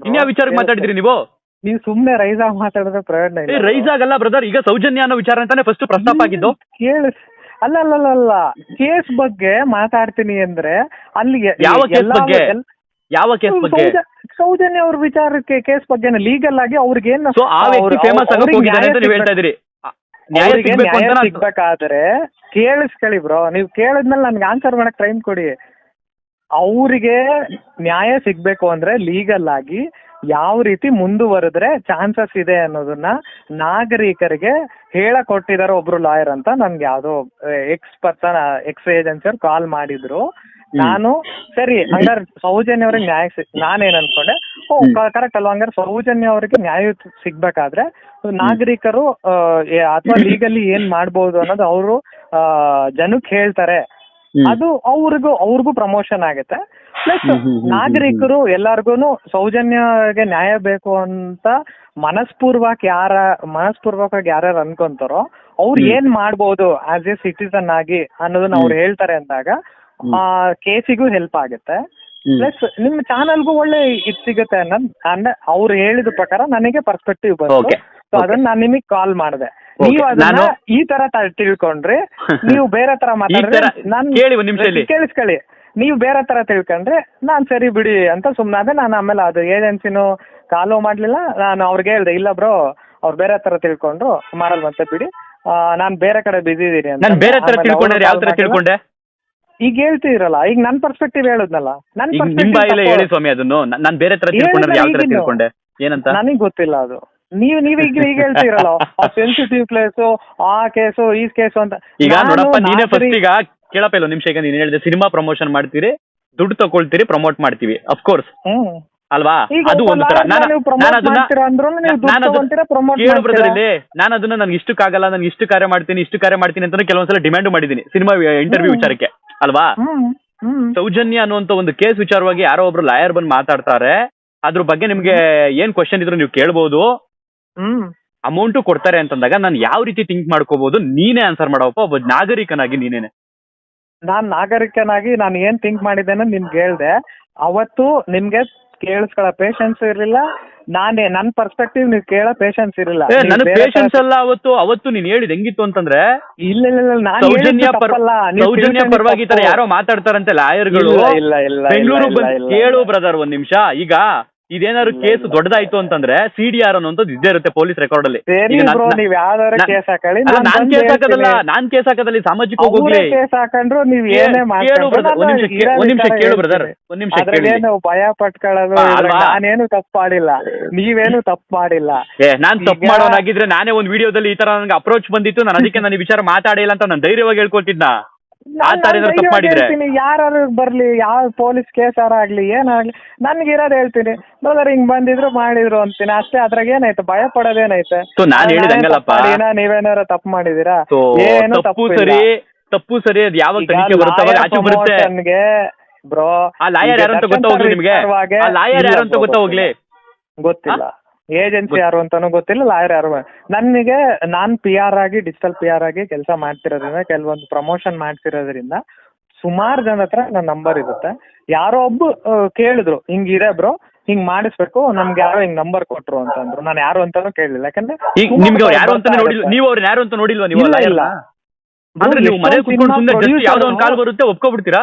ಇನ್ಯಾವ ವಿಚಾರಕ್ಕೆ ಮಾತಾಡಿದ್ರಿ ನೀವು? ನೀವು ಸುಮ್ನೆ ರೈಸ್ ಆಗಿ ಮಾತಾಡಿದ್ರೆ ಪ್ರಯೋಜನ ಇಲ್ಲ. ರೈಸ್ ಆಗಲ್ಲ ಬ್ರದರ್ ಈಗ ಸೌಜನ್ಯ ಅನ್ನೋ ವಿಚಾರ ಅಂತಾನೆ ಫಸ್ಟ್ ಪ್ರಸ್ತಾಪ ಆಗಿದ್ದು. ಕೇಳಿಸ್ ಅಲ್ಲ ಅಲ್ಲ ಅಲ್ಲ ಅಲ್ಲ ಕೇಸ್ ಬಗ್ಗೆ ಮಾತಾಡ್ತೀನಿ ಅಂದ್ರೆ ಅಲ್ಲಿ ಯಾವ ಕೇಸ್ ಎಲ್ಲ- ಬಗ್ಗೆ? ಯಾವ ಕೇಸ್ ಬಗ್ಗೆ? ಸೌಜ- ಸೌಜನ್ಯ ಅವ್ರ ವಿಚಾರಕ್ಕೆ ಕೇಸ್ ಬಗ್ಗೆ ಲೀಗಲ್ ಆಗಿ ಅವ್ರಿಗೆ ಏನು ಸೊ ಆ ವ್ಯಕ್ತಿ ಫೇಮಸ್ ಆಗಕ್ ಹೋಗಿದ್ದಾನೆ ಅಂತ ನೀವು ಹೇಳ್ತಾ ಇದ್ದೀರಿ. ಆ, ನ್ಯಾಯ ಅವ್ರಿಗೆ ಸಿಗ್ಬೇಕು ಅಂತ ನಾನು ಸಿಗ್ಬೇಕಾದ್ರೆ ಕೇಳಿಸ್ಕೊಳ್ಳಿ ಬ್ರೋ ನೀವು ಕೇಳಿದ್ಮೇಲೆ ನನ್ಗೆ ಆನ್ಸರ್ ಮಾಡಕ್ ಟೈಮ್ ಕೊಡಿ. ಅವರಿಗೆ ನ್ಯಾಯ ಸಿಗ್ಬೇಕು ಅಂದ್ರೆ ಲೀಗಲ್ ಆಗಿ ಯಾವ ರೀತಿ ಮುಂದುವರೆದ್ರೆ ಚಾನ್ಸಸ್ ಇದೆ ಅನ್ನೋದನ್ನ ನಾಗರಿಕರಿಗೆ ಹೇಳ ಕೊಟ್ಟಿದ್ದಾರೆ ಒಬ್ರು ಲಾಯರ್ ಅಂತ ನನ್ಗೆ ಯಾವ್ದೋ ಎಕ್ಸ್ ಪರ್ಸನ್ ಎಕ್ಸ್ ಏಜೆನ್ಸಿ ಅವ್ರು ಕಾಲ್ ಮಾಡಿದ್ರು. ನಾನು ಸರಿ ಹಂಗಾರೆ ಸೌಜನ್ಯ ಅವ್ರಿಗೆ ನ್ಯಾಯ ನಾನ್ ನಾನೇನ್ ಅನ್ಕೊಂಡೆ ಓ ಕರೆಕ್ಟ್ ಅಲ್ವಾ ಹಂಗಾರೆ ಸೌಜನ್ಯ ಅವರಿಗೆ ನ್ಯಾಯ ಸಿಗ್ಬೇಕಾದ್ರೆ ನಾಗರಿಕರು ಅಥವಾ ಲೀಗಲಿ ಏನ್ ಮಾಡ್ಬೋದು ಅನ್ನೋದು ಅವರು ಜನಕ್ಕೆ ಹೇಳ್ತಾರೆ. ಅದು ಅವ್ರಿಗೂ ಅವ್ರಿಗೂ ಪ್ರಮೋಷನ್ ಆಗುತ್ತೆ. ಪ್ಲಸ್ ನಾಗರಿಕರು ಎಲ್ಲಾರ್ಗು ಸೌಜನ್ಯಗೆ ನ್ಯಾಯ ಬೇಕು ಅಂತ ಮನಸ್ಪೂರ್ವಕ್ ಯಾರ ಮನಸ್ಪೂರ್ವಕವಾಗಿ ಯಾರ್ಯಾರು ಅನ್ಕೊಂತಾರೋ ಅವ್ರು. ಏನ್ ಮಾಡ್ಬೋದು ಆಸ್ ಎ ಸಿಟಿಸನ್ ಆಗಿ ಅನ್ನೋದನ್ನ ಅವ್ರು ಹೇಳ್ತಾರೆ ಅಂದಾಗ ಆ ಕೇಸಿಗೂ ಹೆಲ್ಪ್ ಆಗುತ್ತೆ. ಪ್ಲಸ್ ನಿಮ್ ಚಾನಲ್ಗೂ ಒಳ್ಳೆ ಇದು ಸಿಗುತ್ತೆ ಅನ್ನೋದ್ ಅಂದ್ರೆ ಅವ್ರು ಹೇಳಿದ ಪ್ರಕಾರ ನನಗೆ ಪರ್ಸ್ಪೆಕ್ಟಿವ್ ಬಂತು. ಸೊ ಅದನ್ನ ನಾನು ನಿಮಗ್ ಕಾಲ್ ಮಾಡಿದೆ. ನೀವು ಅದನ್ನ ನಾನು- ಈ ತರ ತಿಳ್ಕೊಂಡ್ರಿ. *laughs* ನೀವು ಬೇರೆ ತರ ಮಾತಾಡಿದ್ರೆ ನಾನು ಕೇಳಿಸ್ಕೊಳ್ಳಿ. ನೀವು ಬೇರೆ ತರ ತಿಳ್ಕೊಂಡ್ರೆ ನಾನು ಸರಿ ಬಿಡಿ ಅಂತ ಸುಮ್ಮನಾದೆ ನಾನು ಆಮೇಲೆ ಅದು ಏಜೆನ್ಸಿನೂ ಕಾಲು ಮಾಡಲಿಲ್ಲ. ನಾನು ಅವ್ರಿಗೆ ಹೇಳ್ದೆ ಇಲ್ಲ ಬ್ರೋ ಅವ್ರು ಬೇರೆ ತರ ತಿಳ್ಕೊಂಡ್ರು ಮಾಡಲ್ ಮತ್ತೆ ಬಿಡಿ. ನಾನು ಬೇರೆ ಕಡೆ ಬಿಸಿ ಇದೀನಿ ಅಂತ. ನಾನು ಬೇರೆ ತರ ಆಮೇಲೆ ತಿಳ್ಕೊಂಡ್ರೆ ಯಾವ ತರ. ತಿಳ್ಕೊಂಡೆ? ಈಗ ಹೇಳ್ತಿದ್ರಲ್ಲ ಈಗ ನನ್ನ ಪರ್ಸ್ಪೆಕ್ಟಿವ್ ಹೇಳುದ್ನಲ್ಲ ನನ್ನ ಈಗ ನಿಮ್ ಬಾಯಿಲೆ ಹೇಳಿ ಸ್ವಾಮಿ ಅದನ್ನು. ನಾನು ಬೇರೆ ತರ ತಿಳ್ಕೊಂಡ್ರೆ ಯಾವ ತರ ಈಗಿನ್ನು. ತಿಳ್ಕೊಂಡೆ? ಏನಂತ? ನನಗ್ ಗೊತ್ತಿಲ್ಲ ಅದು. ನೀವು ನೀವ್ ಈಗ ಈಗ ಹೇಳ್ತಿರಲ್ಲ ಸೆನ್ಸಿಟಿವ್ ಪ್ಲೇಸು ಆ ಕೇಸು ಈ ಕೇಸು ಅಂತ. ಈಗ ನಾನು ನೋಡಪ್ಪ ನೀನೇ ನಾಲ್ಕು ಫಸ್ಟ್ ಈಗ ಕೇಳಪ್ಪ ಇಲ್ಲ ನಿಮಿಷ ಈಗ ನೀನ್ ಹೇಳಿದೆ ಸಿನಿಮಾ ಪ್ರಮೋಷನ್ ಮಾಡ್ತೀರಿ ದುಡ್ಡು ತಗೊಳ್ತೀರಿ ಪ್ರಮೋಟ್ ಮಾಡ್ತೀವಿ. ಅಫ್ಕೋರ್ಸ್ ಅಲ್ವಾ? ಅದು ಒಂದು ತರ. ನಾನು ನಾನು ಅದನ್ನ ನಾನು ನಾನು ನನ್ಗೆ ಇಷ್ಟಕ್ಕಾಗಲ್ಲ ನನ್ಗೆ ಇಷ್ಟು ಕಾರ್ಯ ಮಾಡ್ತೀನಿ ಇಷ್ಟು ಕಾರ್ಯ ಮಾಡ್ತೀನಿ ಅಂತ ಕೆಲವೊಂದ್ಸಲ ಡಿಮ್ಯಾಂಡ್ ಮಾಡಿದೀನಿ ಸಿನಿಮಾ ಇಂಟರ್ವ್ಯೂ ವಿಚಾರಕ್ಕೆ. ಅಲ್ವಾ? ಸೌಜನ್ಯ ಅನ್ನುವಂತ ಒಂದು ಕೇಸ್ ವಿಚಾರವಾಗಿ ಯಾರೋ ಒಬ್ರು ಲಾಯರ್ ಬಂದು ಮಾತಾಡ್ತಾರೆ. ಅದ್ರ ಬಗ್ಗೆ ನಿಮ್ಗೆ ಏನ್ ಕ್ವಶನ್ ಇದ್ರು ನೀವು ಕೇಳ್ಬೋದು. ಅಮೌಂಟ್ ಅಮೌಂಟು ಕೊಡ್ತಾರೆ ಅಂತಂದಾಗ ನಾನು ಯಾವ ರೀತಿ ಥಿಂಕ್ ಮಾಡ್ಕೋಬಹುದು ನೀನೇ ಆನ್ಸರ್ ಮಾಡಪ್ಪ. ಒಬ್ಬ ನಾಗರಿಕನಾಗಿ ನೀನೇನೆ. ನಾನ್ ನಾಗರಿಕನಾಗಿ ನಾನು ಏನ್ ಥಿಂಕ್ ಮಾಡಿದ್ದೇನೆ ನಿಮ್ಗೆ ಹೇಳ್ದೆ ಅವತ್ತು ನಿಮ್ಗೆ ಕೇಳಿಸ್ಕೊಳ್ಳೋ ಪೇಷನ್ಸ್ ಇರ್ಲಿಲ್ಲ ನಾನೇ ನನ್ ಪರ್ಸ್ಪೆಕ್ಟಿವ್ ನೀವು ಕೇಳ ಪೇಷನ್ಸ್ ಇರಲಿಲ್ಲ ನನ್ ಪೇಷನ್ಸ್ ಅಲ್ಲ ಅವತ್ತು ಅವತ್ತು ನೀನ್ ಹೇಳಿದ್ ಹೆಂಗಿತ್ತು ಅಂತಂದ್ರೆ ಇಲ್ಲ ಇಲ್ಲ ಇಲ್ಲ ನಾನ್ ಸೌಜನ್ಯ ಹೇಳಿದ್ದು ಪರ ತಪ್ಪಲ್ಲ. ನೀವು ಸೌಜನ್ಯ ತಿಳ್ಕೊಂಡಿದ್ದು ಪರವಾಗಿ ಈ ತರ ತಪ್ಪು. ಯಾರೋ ಮಾತಾಡ್ತಾರಂತೆ ಲಾಯರ್ಗಳು ಇಲ್ಲ ಇಲ್ಲ ಇಲ್ಲ ಬೆಂಗಳೂರು ಇಲ್ಲ, ಬಂದು ಇಲ್ಲ, ಕೇಳು. ಬ್ರದರ್ ಒಂದ್ ನಿಮಿಷ ಈಗ ಇದೇನಾದ್ರು ಕೇಸ್ ದೊಡ್ಡದಾಯ್ತು ಅಂತಂದ್ರೆ ಸಿ ಡಿ ಆರ್ ಅನ್ನೋದು ಇದ್ದೇ ಇರುತ್ತೆ ಪೊಲೀಸ್ ರೆಕಾರ್ಡ್ ಅಲ್ಲಿ. ಸರಿ ಈಗ ನಾನ್- ಬ್ರೋ ನೀವ್ ಯಾವ್ದಾರ ನಾನ್- ಕೇಸ್ ಹಾಕೊಳ್ಳಿ ಅಲ್ಲ ನಾನ್ ನಾನ್ ಕೇಸ್ ಹಾಕೋದಲ್ಲ. ನಾನ್ ಕೇಸ್ ಹಾಕೋದಲ್ಲಿ ಸಾಮಾಜಿಕ ಹೋಗ್ಲಿ ಕೇಸ್ ಹಾಕೊಂಡ್ರು ನೀವ್ ಏನೇ ಕೇಳು ಮಾಡ್ಕೊಂಡ್ರು brother, ಒಂದ್ ನಾನು ನಿಮಿಷ ಇರೋ ಒಂದ್ ನಿಮಿಷ ವಿಚಾರ ಕೇಳು ಬ್ರದರ್ ಹೇಳ್ತೀನಿ. ಒಂದ್ ನಿಮಿಷ ಕೇಳಿ. ಅದ್ರಾಗೇನು ಭಯ ಪಟ್ಕೊಳ್ಳೋದು ಹಾ, ಇದ್ರಾಗ್ ಅಲ್ವಾ? ನಾನೇನು ತಪ್ಪು ಮಾಡಿಲ್ಲ. ನೀವೇನು ತಪ್ಪು ಮಾಡಿಲ್ಲ. ಏ ನಾನ್ ತಪ್ಪು ಈಗ- ಮಾಡೋನಾಗಿದ್ರೆ ನಾನೇ ಒಂದ್ ವಿಡಿಯೋದಲ್ಲಿ ಈ ತರ ನನಗೆ ಅಪ್ರೋಚ್ ಬಂದಿತ್ತು ನಾನು ಅದಕ್ಕೆ ನಾನು ಈ ವಿಚಾರ ಮಾತಾಡಿಲ್ಲ ಅಂತ ನಾನು ಧೈರ್ಯವಾಗಿ ಹೇಳ್ಕೊಳ್ತಿದ್ನ? ಆ ಏನಾದ್ರು ತಪ್ಪು ಮಾಡಿದ್ರೆ? ಯಾರು ಬರ್ಲಿ ಯಾವ ಪೊಲೀಸ್ ಕೇಸ್ ಆಗ್ಲಿ ಏನಾಗ್ಲಿ ನನ್ಗೆ ಇರೋದ್ ಹೇಳ್ತೀನಿ. ಬ್ರದರ್ ಹಿಂಗ್ ಬಂದಿದ್ರು ಮಾಡಿದ್ರು ಅಂತೀನಿ. ಅಷ್ಟೇ ಅದ್ರಾಗ ಏನಾಯ್ತು? ಭಯ ಪಡೋದೇನೈತೆ ಸೊ ನಾನ್ ಹೇಳಿದ ಹಂಗಲ್ಲಪ್ಪ. ನೀವೇನಾರ ತಪ್ಪು ಮಾಡಿದೀರಾ? ಸೊ ಏನು ತಪ್ಪು. ಸರಿ ತಪ್ಪು ಸರಿ ಅದ್ ಯಾವಾಗ ಈಗ ತನಿಖೆ ಬರುತ್ತೆ ಅವಾಗ ಆಚೆ ಬರುತ್ತೆ. ಬ್ರೋ ಆ ಲಾಯರ್ ಯಾರು ಅಂತ ಗೊತ್ತಾ ಹೋಗ್ಲಿ ನಿಮ್ಗೆ? ಆ ಲಾಯರ್ ಯಾರು ಅಂತ ಗೊತ್ತಾ ಹೋಗ್ಲಿ ಗೊತ್ತಿಲ್ಲ. ಏಜೆನ್ಸಿ ಯಾರು ಅಂತಾನು ಗೊತ್ತಿಲ್ಲ ಲಾಯರ್ ಯಾರು ನನಗೆ ನಾನ್ ಪಿ ಆರ್ ಆಗಿ ಡಿಜಿಟಲ್ ಪಿ ಆರ್ ಆಗಿ ಕೆಲಸ ಮಾಡ್ತಿರೋದ್ರಿಂದ ಕೆಲವೊಂದು ಪ್ರಮೋಷನ್ ಮಾಡ್ತಿರೋದ್ರಿಂದ ಸುಮಾರು ಜನ ಹತ್ರ ನನ್ನ ನಂಬರ್ ಇರುತ್ತೆ. ಯಾರೋ ಒಬ್ಬ ಕೇಳಿದ್ರು ಕೇಳಿದ್ರು ಇದೆ ಬ್ರೋ ಹಿಂಗ್ ಮಾಡಿಸ್ಬೇಕು ನಮ್ಗೆ ಯಾರೋ ಹಿಂಗ್ ನಂಬರ್ ಕೊಟ್ರು ಅಂತಂದ್ರು. ನಾನು ಯಾರು ಅಂತಾನು ಕೇಳಿಲ್ಲ ಯಾಕಂದ್ರೆ ಈಗ ನಿಮ್ಗೆ ಅವ್ರು ಯಾರು ಅಂತ ನೋಡಿಲ್ಲ ನೀವು ಅವ್ರು ಯಾರು ಅಂತ ನೋಡಿಲ್ವಾ ನೀವು ಇಲ್ಲ, ಇಲ್ಲ. ಅಂದ್ರೆ ನೀವು ಮನೆ ಕುತ್ಕೊಂಡು ಸುಮ್ಮನೆ ಯಾವ್ದೋ ಒಂದ್ ಕಾಲ್ ಬರುತ್ತೆ ಒಪ್ಕೊಬಿಡ್ತೀರಾ?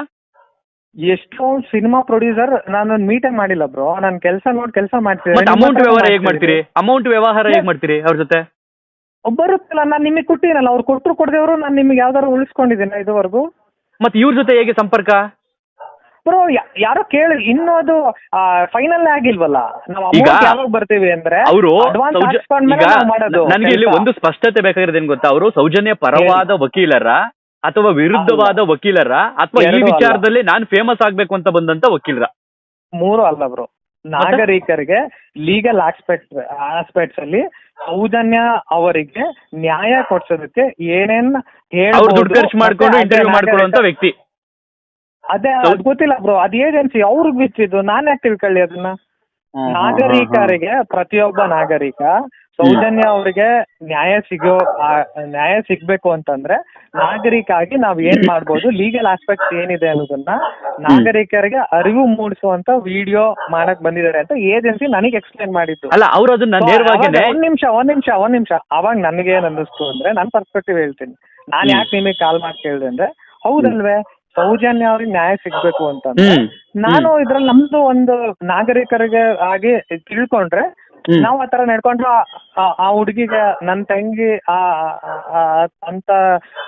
ಎಷ್ಟೊಂದು ಸಿನಿಮಾ ಪ್ರೊಡ್ಯೂಸರ್ ನಾನು ಮೀಟೇ ಮಾಡಿಲ್ಲ ಬ್ರೋ ನಾನು ಕೆಲಸ ನೋಡಿ ಕೆಲಸ ಮಾಡ್ತೀನಿ. ಅಮೌಂಟ್ ವ್ಯವಹಾರ ಹೇಗ್ ಮಾಡ್ತೀರಿ? ಅಮೌಂಟ್ ವ್ಯವಹಾರ ಹೇಗ್ ಮಾಡ್ತೀರಿ ಅವ್ರ ಜೊತೆ? ಬರುತ್ತಲ್ಲ ನಾನು ನಿಮಗೆ ಕೊಟ್ಟಿನಲ್ಲ ಅವ್ರು ಕೊಟ್ಟರು ಕೊಡದೇವ್ರು ನಾನು ನಿಮಗೆ ಯಾವ್ದಾದ್ರು ಉಳಿಸ್ಕೊಂಡಿದ್ದೀನ ಇದುವರೆಗೂ. ಮತ್ತೆ ಇವ್ರ ಜೊತೆ ಹೇಗೆ ಸಂಪರ್ಕ? ಬ್ರೋ ಯಾರೋ ಕೇಳಿ ಇನ್ನೂ ಅದು ಫೈನಲ್ ಆಗಿಲ್ವಲ್ಲ? ನಾವು ಯಾವಾಗ ಬರ್ತೀವಿ ಅಂದ್ರೆ ಅವರು ನನಗೆ ಇಲ್ಲಿ ಒಂದು ಸ್ಪಷ್ಟತೆ ಬೇಕಾಗಿರೋದೇನು ಗೊತ್ತಾ? ಅವರು ಸೌಜನ್ಯ ಪರವಾದ ವಕೀಲರ ಅಥವಾ ವಿರುದ್ಧವಾದ ವಕೀಲರ ಅಥವಾ ಈ ಎರಡೂ ಅಲ್ಲ. ವಿಚಾರದಲ್ಲಿ ನಾನು ಫೇಮಸ್ ಆಗ್ಬೇಕು ಅಂತ ಬಂದಂತ ವಕೀಲರ? ಮೂರು ಅಲ್ಲ ಬ್ರೋ. ನಾಗರಿಕರಿಗೆ ಲೀಗಲ್ ಆಸ್ಪೆಕ್ಟ್ ಆಸ್ಪೆಕ್ಟ್ಸ್ ಅಲ್ಲಿ ಸೌಜನ್ಯ ಅವರಿಗೆ ನ್ಯಾಯ ಕೊಡ್ಸೋದಕ್ಕೆ ಏನೇನ್ ಅವ್ರು ದುಡ್ಡು ಹೇಳ್ಬೋದು, ಖರ್ಚು ಮಾಡ್ಕೊಂಡು ಮತ್ತೆ ಇಂಟರ್ವ್ಯೂ ಮಾಡ್ಕೊಳ್ಳುವಂತ ನಾಗರಿಕ- ವ್ಯಕ್ತಿ. ಅದೇ ಸೌ- ಅದ್ ಗೊತ್ತಿಲ್ಲ ಬ್ರೋ. ಅದ್ ಏಜೆನ್ಸಿ ಅವ್ರಿಗೆ ಬಿಚ್ಚಿದ್ದು. ನಾನ್ ಯಾಕೆ ತಿಳ್ಕೊಳ್ಳಿ ಅದನ್ನ? ನಾಗರಿಕರಿಗೆ ಪ್ರತಿಯೊಬ್ಬ ನಾಗರಿಕ ಸೌಜನ್ಯ ಅವರಿಗೆ ನ್ಯಾಯ ಸಿಗೋ ನ್ಯಾಯ ಸಿಗ್ಬೇಕು ಅಂತಂದ್ರೆ ನಾಗರಿಕ ಆಗಿ ನಾವ್ ಏನ್ ಮಾಡ್ಬೋದು ಲೀಗಲ್ ಆಸ್ಪೆಕ್ಟ್ಸ್ ಏನಿದೆ ಅನ್ನೋದನ್ನ ನಾಗರಿಕರಿಗೆ ಅರಿವು ಮೂಡಿಸುವಂತ ವಿಡಿಯೋ ಮಾಡಕ್ ಬಂದಿದ್ದಾರೆ ಅಂತ ಏಜೆನ್ಸಿ ನನಗೆ ಎಕ್ಸ್ಪ್ಲೈನ್ ಮಾಡಿದ್ದು. ಅಲ್ಲ ಅವ್ರು ಅದನ್ನ ಒಂದ್ ನಿಮಿಷ ಒಂದ್ ನಿಮಿಷ ಒಂದ್ ನಿಮಿಷ. ಅವಾಗ ನನಗೆ ಏನ್ ಅನ್ನಿಸ್ತು ಅಂದ್ರೆ ನನ್ ಪರ್ಸ್ಪೆಕ್ಟಿವ್ ಹೇಳ್ತೀನಿ. ನಾನ್. ಯಾಕೆ ನಿಮಗೆ ಕಾಲ್ ಮಾಡಿ ಕೇಳಿದೆ ಅಂದ್ರೆ ಹೌದಲ್ವೇ? ಸೌಜನ್ಯ ಅವ್ರಿಗೆ ನ್ಯಾಯ ಸಿಗ್ಬೇಕು ಅಂತ ನಾನು ಇದ್ರಲ್ಲಿ ನಮ್ದು ಒಂದು ನಾಗರಿಕರಿಗೆ ಆಗಿ ತಿಳ್ಕೊಂಡ್ರೆ. ನಾವ್ ಆತರ ನಡ್ಕೊಂಡ್ರೆ ಆ- ಹುಡುಗಿಗೆ ನನ್ ತಂಗಿ ಆ ಅಂತ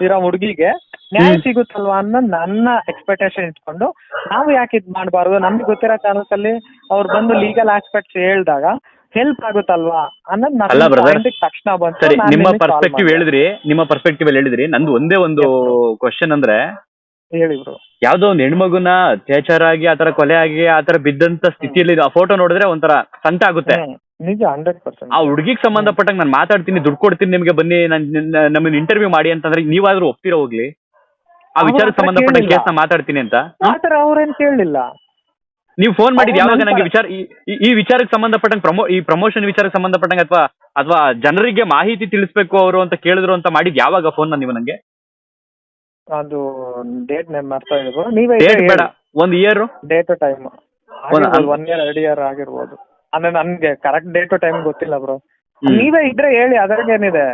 ಇರೋ ಹುಡುಗಿಗೆ ನ್ಯಾಯ ಸಿಗುತ್ತಲ್ವಾ ಅನ್ನೋ ನನ್ನ ಎಕ್ಸ್ಪೆಕ್ಟೇಷನ್ ಇಟ್ಕೊಂಡು ನಾವು ಯಾಕೆ ಇದ್ ಮಾಡಬಾರ್ದು? ನಮ್ಗೆ ಗೊತ್ತಿರೋ ಚಾನಲ್ಸ್ ಅಲ್ಲಿ ಅವ್ರು ಬಂದು ಲೀಗಲ್ ಆಸ್ಪೆಕ್ಟ್ಸ್ ಹೇಳಿದಾಗ ಹೆಲ್ಪ್ ಆಗುತ್ತಲ್ವಾ ಅನ್ನೋದು. ತಕ್ಷಣ ಬಂತು. ನಿಮ್ಮ ಪರ್ಸ್ಪೆಕ್ಟಿವ್ ಹೇಳಿದ್ರಿ ನಿಮ್ಮ ಪರ್ಸ್ಪೆಕ್ಟಿವ್ ಅಲ್ಲಿ ಹೇಳಿದ್ರಿ. ನಂದು ಒಂದೇ ಒಂದು ಕ್ವಶನ್ ಅಂದ್ರೆ ಹೇಳಿ ಬ್ರೋ ಯಾವ್ದೋ ಒಂದು ಹೆಣ್ಮಗುನ ಅತ್ಯಾಚಾರ ಆಗಿ ಆತರ ಕೊಲೆ ಆಗಿ ಆತರ ಬಿದ್ದಂತ ಸ್ಥಿತಿಯಲ್ಲಿ ಆ ಫೋಟೋ ನೋಡಿದ್ರೆ ಒಂಥರ ಸಂತ ಆಗುತ್ತೆ. ನಿಜ ಹಂಡ್ರೆಡ್ ಪರ್ಸೆಂಟ್ ಆ ಹುಡುಗಿಗೆ ಸಂಬಂಧಪಟ್ಟಂಗೆ ನಾನು ಮಾತಾಡ್ತೀನಿ ದುಡ್ಡು ಕೊಡ್ತೀನಿ ನಿಮ್ಗೆ ಬನ್ನಿ ನಾನು ನಮ್ಮನ್ನ ಇಂಟರ್ವ್ಯೂ ಮಾಡಿ ಅಂತಂದ್ರೆ ನೀವಾದ್ರೂ ಒಪ್ತಿರೋ ಹೋಗ್ಲಿ? ಆ ವಿಚಾರಕ್ಕೆ ಸಂಬಂಧಪಟ್ಟ ಕೇಸ್ನ ಮಾತಾಡ್ತೀನಿ ಅಂತ? ಆತರ ಅವ್ರೇನ್ ಕೇಳಲಿಲ್ಲ ನೀವು ಫೋನ್ ಮಾಡಿದ್ ಯಾವಾಗ ನಂಗೆ ವಿಚಾರ ಈ- ಈ- ಈ ವಿಚಾರಕ್ಕೆ ಸಂಬಂಧಪಟ್ಟಂಗೆ ಪ್ರಮೋ ಈ ಪ್ರಮೋಷನ್ ವಿಚಾರಕ್ಕೆ ಸಂಬಂಧಪಟ್ಟಂಗೆ ಅಥವಾ ಅಥವಾ ಜನರಿಗೆ ಮಾಹಿತಿ ತಿಳಿಸ್ಬೇಕು ಅವರು ಅಂತ ಕೇಳಿದ್ರು ಅಂತ ಮಾಡಿದ್ ಯಾವಾಗ ಫೋನ್ ನೀವು ನಂಗೆ? ಅದು ಡೇಟ್ ನೆನ್ ಮಾಡ್ತಾ ಇದ್ರು ನೀವೇ ಡೇಟ್ ಬೇಡ. ಒಂದ್ year date time one year ಎರಡು ಇಯರ್ ಆಗಿರ್ಬೋದು. ಅಂದ್ರೆ ನನ್ಗೆ ಕರೆಕ್ಟ್ ಡೇಟ್ ಟೈಮ್ ಗೊತ್ತಿಲ್ಲ ಬ್ರೋ ನೀವೇ ಇದ್ರೆ ಹೇಳಿ ಅದ್ರಾಗೇನಿದೆ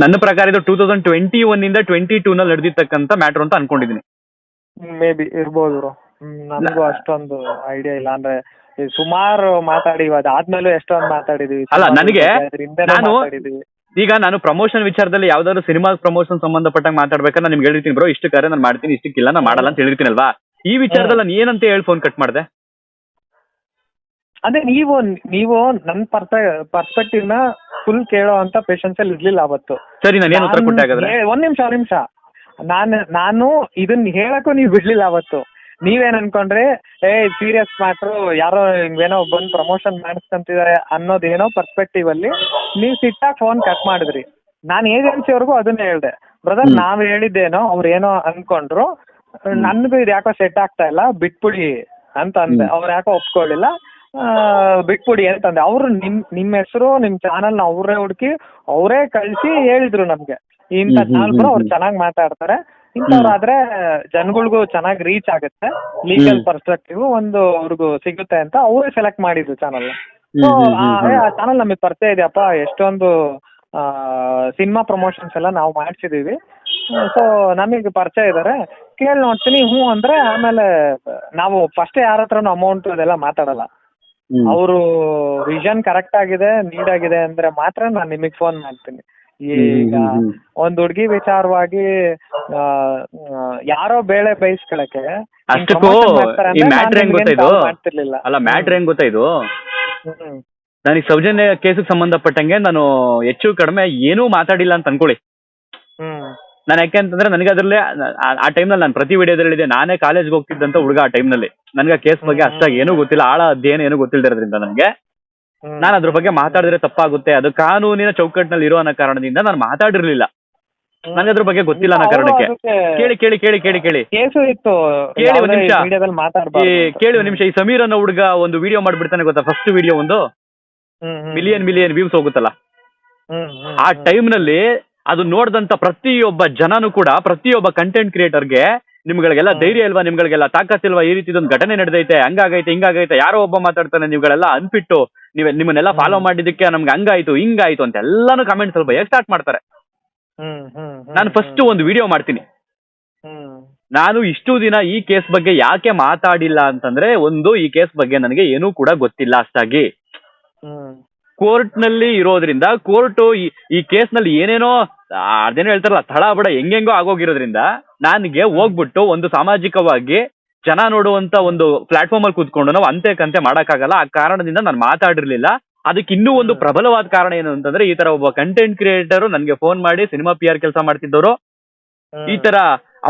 ನನ್ನ ಪ್ರಕಾರ ಇದು ಟೂ ತೌಸಂಡ್ ಟ್ವೆಂಟಿ ಒನ್ ಇಂದ ಟ್ವೆಂಟಿ ಟೂ ನಲ್ಲಿ ನಡೆದಿರ್ತಕ್ಕಂಥ ಮ್ಯಾಟರ್ ಅಂತ ಅನ್ಕೊಂಡಿದ್ದೀನಿ ಮೇ ಬಿ ಇರ್ಬೋದು ಬ್ರೋ ನಮಗೂ ಅಷ್ಟೊಂದು ಐಡಿಯಾ ಇಲ್ಲ. ಅಂದ್ರೆ ಸುಮಾರು ಮಾತಾಡಿ ಆದ್ಮೇಲೆ ಎಷ್ಟೊಂದು ಮಾತಾಡಿದೀವಿ. ಅಲ್ಲ, ನನಗೆ ನಾನು- ಈಗ ನಾನು ಪ್ರಮೋಷನ್ ವಿಚಾರದಲ್ಲಿ ಯಾವ್ದಾದ್ರು ಸಿನಿಮಾ ಪ್ರಮೋಷನ್ ಸಂಬಂಧಪಟ್ಟಂಗೆ ಮಾತಾಡ್ಬೇಕಾದ್ರೆ ನಾನು ನಿಮ್ಗೆ ಹೇಳಿರ್ತೀನಿ ಬ್ರೋ ಇಷ್ಟು ಕರೆ ನಾನು ಮಾಡ್ತೀನಿ ಇಷ್ಟಕ್ಕಿಲ್ಲ ನಾನು ಮಾಡಲ್ಲ ಅಂತ ಹೇಳಿರ್ತೀನಲ್ವಾ? ಈ ವಿಚಾರದಲ್ಲಿ ನಾನು ಏನಂತ ಹೇಳಿ ಫೋನ್ ಕಟ್ ಮಾಡಿದೆ? ಅಂದ್ರೆ ನೀವು ನೀವು ನನ್ನ ಪರ್ಸ ಪರ್ಸ್ಪೆಕ್ಟಿವ್ನ ಫುಲ್ ಕೇಳೋ ಅಂತ ಪೇಷನ್ಸ್ ಅಲ್ಲಿ ಇರ್ಲಿಲ್ಲ ಅವತ್ತು. ಸರಿ ನಾನು ಏನು ಉತ್ತರ ಕೊಟ್ಟೆ ಹಾಗಾದ್ರೆ? ಒಂದ್ ನಿಮಿಷ ಒಂದ್ ನಿಮಿಷ. ನಾನು ನಾನು ಇದನ್ನ ಹೇಳಕ್ಕೂ ನೀವು ಬಿಡ್ಲಿಲ್ಲ ಅವತ್ತು. ನೀವೇನ್ ಅನ್ಕೊಂಡ್ರೆ? ಏ ಸೀರಿಯಸ್ ಮ್ಯಾಟ್ರು ಯಾರೋ ಹಿಂಗೇನೋ ಬಂದು ಪ್ರಮೋಷನ್ ಮಾಡಿಸ್ಕೊಂತಿದ್ದಾರೆ ಅನ್ನೋದೇನೋ ಪರ್ಸ್ಪೆಕ್ಟಿವ್ ಅಲ್ಲಿ ನೀವು ಸಿಟ್ಟಾಗಿ ಫೋನ್ ಕಟ್ ಮಾಡಿದ್ರಿ. ನಾನು ಏಜೆನ್ಸಿಯವ್ರಿಗೂ ಅದನ್ನ ಹೇಳ್ದೆ. ಬ್ರದರ್. ನಾವ್ ಹೇಳಿದ್ದೇನೋ ಅವ್ರು ಏನೋ ಅನ್ಕೊಂಡ್ರು ನನ್ಗೂ ಇದು ಯಾಕೋ ಸೆಟ್ ಆಗ್ತಾ ಇಲ್ಲ ಬಿಟ್ಬಿಡಿ ಅಂತ ಅಂದೆ. ಅವ್ರ ಯಾಕೋ ಒಪ್ಕೊಳ್ಳಿಲ್ಲ ಬಿಟ್ಬಿಡಿ ಅಂತಂದೆ ಅವ್ರು ನಿಮ್ ನಿಮ್ ಹೆಸರು ನಿಮ್ ಚಾನಲ್ನ ಅವರೇ ಹುಡುಕಿ ಅವರೇ ಕಳ್ಸಿ ಹೇಳಿದ್ರು ನಮ್ಗೆ. ಇಂಥ ಹ್ಮ್, ಚಾನಲ್ ಅವ್ರು. ಚೆನ್ನಾಗಿ ಮಾತಾಡ್ತಾರೆ. ಇಂಥವ್ರಾದ್ರೆ ಜನಗಳಿಗೂ ಚೆನ್ನಾಗಿ ರೀಚ್ ಆಗುತ್ತೆ ಲೀಗಲ್ ಪರ್ಸ್ಪೆಕ್ಟಿವ್ ಒಂದು ಅವ್ರಿಗೂ ಸಿಗುತ್ತೆ ಅಂತ ಅವರೇ ಸೆಲೆಕ್ಟ್ ಮಾಡಿದ್ರು ಚಾನಲ್. ಆ ಚಾನಲ್ ನಮಗೆ ಪರಿಚಯ ಇದೆಯಪ್ಪ ಎಷ್ಟೊಂದು ಸಿನಿಮಾ ಪ್ರಮೋಷನ್ಸ್ ಎಲ್ಲ ನಾವು ಮಾಡಿಸಿದೀವಿ. ಸೊ ನಮಗೆ ಪರಿಚಯ ಇದಾರೆ. ಕೇಳಿ ನೋಡ್ತೀನಿ ಹ್ಞೂ ಅಂದ್ರೆ ಆಮೇಲೆ ನಾವು ಫಸ್ಟ್ ಯಾರ ಹತ್ರನೂ ಅಮೌಂಟ್ ಅದೆಲ್ಲ ಮಾತಾಡಲ್ಲ. ಅವರು ವಿಷನ್ ಕರೆಕ್ಟ್ ಆಗಿದೆ ನೀಡ್ ಆಗಿದೆ ಅಂದ್ರೆ ಮಾತ್ರ ನಾನು ನಿಮಗೆ ಫೋನ್ ಮಾಡ್ತೀನಿ. ಈಗ. ಒಂದ್ ಹುಡುಗಿ ವಿಚಾರವಾಗಿ ಯಾರೋ ಬೇಳೆ ಬೇಯಿಸ್ಕೊಳಕ್ಕೆ ಅಷ್ಟಕ್ಕೂ ಈ ಮ್ಯಾಟ್ರ್ ಹೆಂಗ್ ನಿಮ್ಗೇನ್ ಗೊತ್ತಾ ಇದು? ಮಾಡ್ತಿರ್ಲಿಲ್ಲ. ಅಲ್ಲ ಮ್ಯಾಟ್ರ್ ಹೆಂಗ್ ಗೊತ್ತಾ ಇದು? ನನಗೆ ಸೌಜನ್ಯ ಕೇಸಿಗೆ ಸಂಬಂಧಪಟ್ಟಂಗೆ ನಾನು ಹೆಚ್ಚು ಕಡಿಮೆ ಏನೂ ಮಾತಾಡಿಲ್ಲ ಅಂತ ಅನ್ಕೊಳ್ಳಿ. ನಾನು ಯಾಕೆ ಅಂತಂದ್ರೆ ನನಗೆ ಅದರಲ್ಲಿ ಆ ಟೈಮ್ನಲ್ಲಿ ನಾನು ಪ್ರತಿ ವಿಡಿಯೋದಲ್ಲಿ ಹೇಳಿದೆ ನಾನೇ ಕಾಲೇಜ್ಗೆ ಹೋಗ್ತಿದ್ದಂತ ಹುಡುಗ ಆ ಟೈಮ್ನಲ್ಲಿ. ನನಗೆ ಆ ಕೇಸ್ ಬಗ್ಗೆ. ಅಷ್ಟಾಗಿ ಏನೂ ಗೊತ್ತಿಲ್ಲ ಆಳ ಅಧ್ಯಯನ ಏನೂ ಗೊತ್ತಿಲ್ಲದಿರೋದ್ರಿಂದ ನನಗೆ. ಹ್ಮ್. ನಾನು ಅದ್ರ ಬಗ್ಗೆ ಮಾತಾಡಿದ್ರೆ ತಪ್ಪಾಗುತ್ತೆ. ಅದು ಕಾನೂನಿನ ಚೌಕಟ್ಟಿನಲ್ಲಿ ಇರೋ ಅನ್ನೋ ಕಾರಣದಿಂದ ನಾನು ಮಾತಾಡಿರ್ಲಿಲ್ಲ. ನನಗೆ ಅದ್ರ ಬಗ್ಗೆ ಗೊತ್ತಿಲ್ಲ ಅನ್ನೋ ಕಾರಣಕ್ಕೆ. ಕೇಳಿ ಕೇಳಿ ಕೇಳಿ ಕೇಳಿ ಕೇಳಿ. ಕೇಸು ಇತ್ತು. ಕೇಳಿ ಒಂದ್ ನಿಮಿಷ. ಈ ಕೇಳಿ ಒಂದ್ ನಿಮಿಷ. ಈ ಸಮೀರ್ ಅನ್ನೋ ಹುಡುಗ ಒಂದು ವಿಡಿಯೋ ಮಾಡ್ಬಿಡ್ತಾನೆ ಗೊತ್ತಾ? ಫಸ್ಟ್ ವಿಡಿಯೋ ಒಂದು? ಮಿಲಿಯನ್ ಮಿಲಿಯನ್ ವ್ಯೂಸ್ ಹೋಗುತ್ತಲ್ಲ? ಆ ಟೈಮ್ನಲ್ಲಿ ಅದು ನೋಡಿದಂತ ಪ್ರತಿಯೊಬ್ಬ ಜನನು ಕೂಡ ಪ್ರತಿಯೊಬ್ಬ ಕಂಟೆಂಟ್ ಕ್ರಿಯೇಟರ್ಗೆ ನಿಮ್ಗಳಿಗೆಲ್ಲ. ಧೈರ್ಯ ಇಲ್ವಾ ನಿಮ್ಗಳಿಗೆಲ್ಲ? ತಾಕತ್ತಿಲ್ವಾ ಈ ರೀತಿ ಒಂದು ಘಟನೆ ನಡೆದೈತೆ ಹಂಗಾಗೈತೆ ಹಿಂಗಾಗೈತೆ ಯಾರೋ ಒಬ್ಬ ಮಾತಾಡ್ತಾನೆ ನೀವುಗಳೆಲ್ಲ ಅನ್ಬಿಟ್ಟು ನೀವ್ ನಿಮ್ಮನ್ನೆಲ್ಲ ಫಾಲೋ ಮಾಡಿದಕ್ಕೆ ನಮ್ಗೆ ಹಂಗಾಯ್ತು ಹಿಂಗಾಯ್ತು ಅಂತ ಎಲ್ಲಾನು ಕಮೆಂಟ್ ಸ್ವಲ್ಪ ಹೇಗೆ ಸ್ಟಾರ್ಟ್ ಮಾಡ್ತಾರೆ? ನಾನು ಫಸ್ಟ್ ಒಂದು ವಿಡಿಯೋ ಮಾಡ್ತೀನಿ. ನಾನು ಇಷ್ಟು ದಿನ ಈ ಕೇಸ್ ಬಗ್ಗೆ ಯಾಕೆ ಮಾತಾಡಿಲ್ಲ ಅಂತಂದ್ರೆ ಒಂದು ಈ ಕೇಸ್ ಬಗ್ಗೆ ನನಗೆ ಏನೂ ಕೂಡ ಗೊತ್ತಿಲ್ಲ ಅಷ್ಟಾಗಿ. ಕೋರ್ಟ್ನಲ್ಲಿ ಇರೋದ್ರಿಂದ ಕೋರ್ಟ್ ಈ ಕೇಸ್ನಲ್ಲಿ ಏನೇನೋ ಅದೇನೋ ಹೇಳ್ತಾರಲ್ಲ ತಳ ಬಡ ಹೆಂಗೆಂಗೋ ಆಗೋಗಿರೋದ್ರಿಂದ ನನಗೆ ಹೋಗ್ಬಿಟ್ಟು ಒಂದು ಸಾಮಾಜಿಕವಾಗಿ ಜನ ನೋಡುವಂತ ಒಂದು ಪ್ಲಾಟ್ಫಾರ್ಮ್ ಅಲ್ಲಿ ಕೂತ್ಕೊಂಡು ನಾವು ಅಂತೆ ಕಂತೆ ಮಾಡಕ್ಕಾಗಲ್ಲ. ಆ ಕಾರಣದಿಂದ ನಾನು ಮಾತಾಡಿರ್ಲಿಲ್ಲ. ಅದಕ್ಕೆ ಇನ್ನೂ ಒಂದು. ಪ್ರಬಲವಾದ ಕಾರಣ ಏನು ಅಂತಂದ್ರೆ ಈ ತರ ಒಬ್ಬ ಕಂಟೆಂಟ್ ಕ್ರಿಯೇಟರ್ ನನಗೆ ಫೋನ್ ಮಾಡಿ ಸಿನಿಮಾ ಪಿ ಆರ್ ಕೆಲಸ ಮಾಡ್ತಿದ್ದವರು. ಈ ತರ